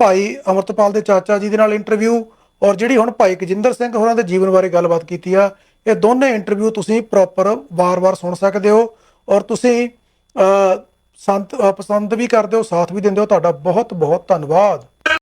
ਭਾਈ ਅਮਰਤਪਾਲ ਦੇ ਚਾਚਾ ਜੀ ਦੇ ਨਾਲ ਇੰਟਰਵਿਊ ਔਰ ਜਿਹੜੀ ਹੁਣ ਭਾਈ ਗਜਿੰਦਰ ਸਿੰਘ ਹੋਰਾਂ ਦੇ ਜੀਵਨ ਬਾਰੇ ਗੱਲਬਾਤ ਕੀਤੀ ਆ, ਇਹ ਦੋਨੇ ਇੰਟਰਵਿਊ ਤੁਸੀਂ ਪ੍ਰੋਪਰ ਵਾਰ-ਵਾਰ ਸੁਣ ਸਕਦੇ ਹੋ ਔਰ ਤੁਸੀਂ ਸੰਤ ਪਸੰਦ ਵੀ ਕਰਦੇ ਹੋ, ਸਾਥ ਵੀ ਦਿੰਦੇ ਹੋ। ਤੁਹਾਡਾ ਬਹੁਤ ਬਹੁਤ ਧੰਨਵਾਦ।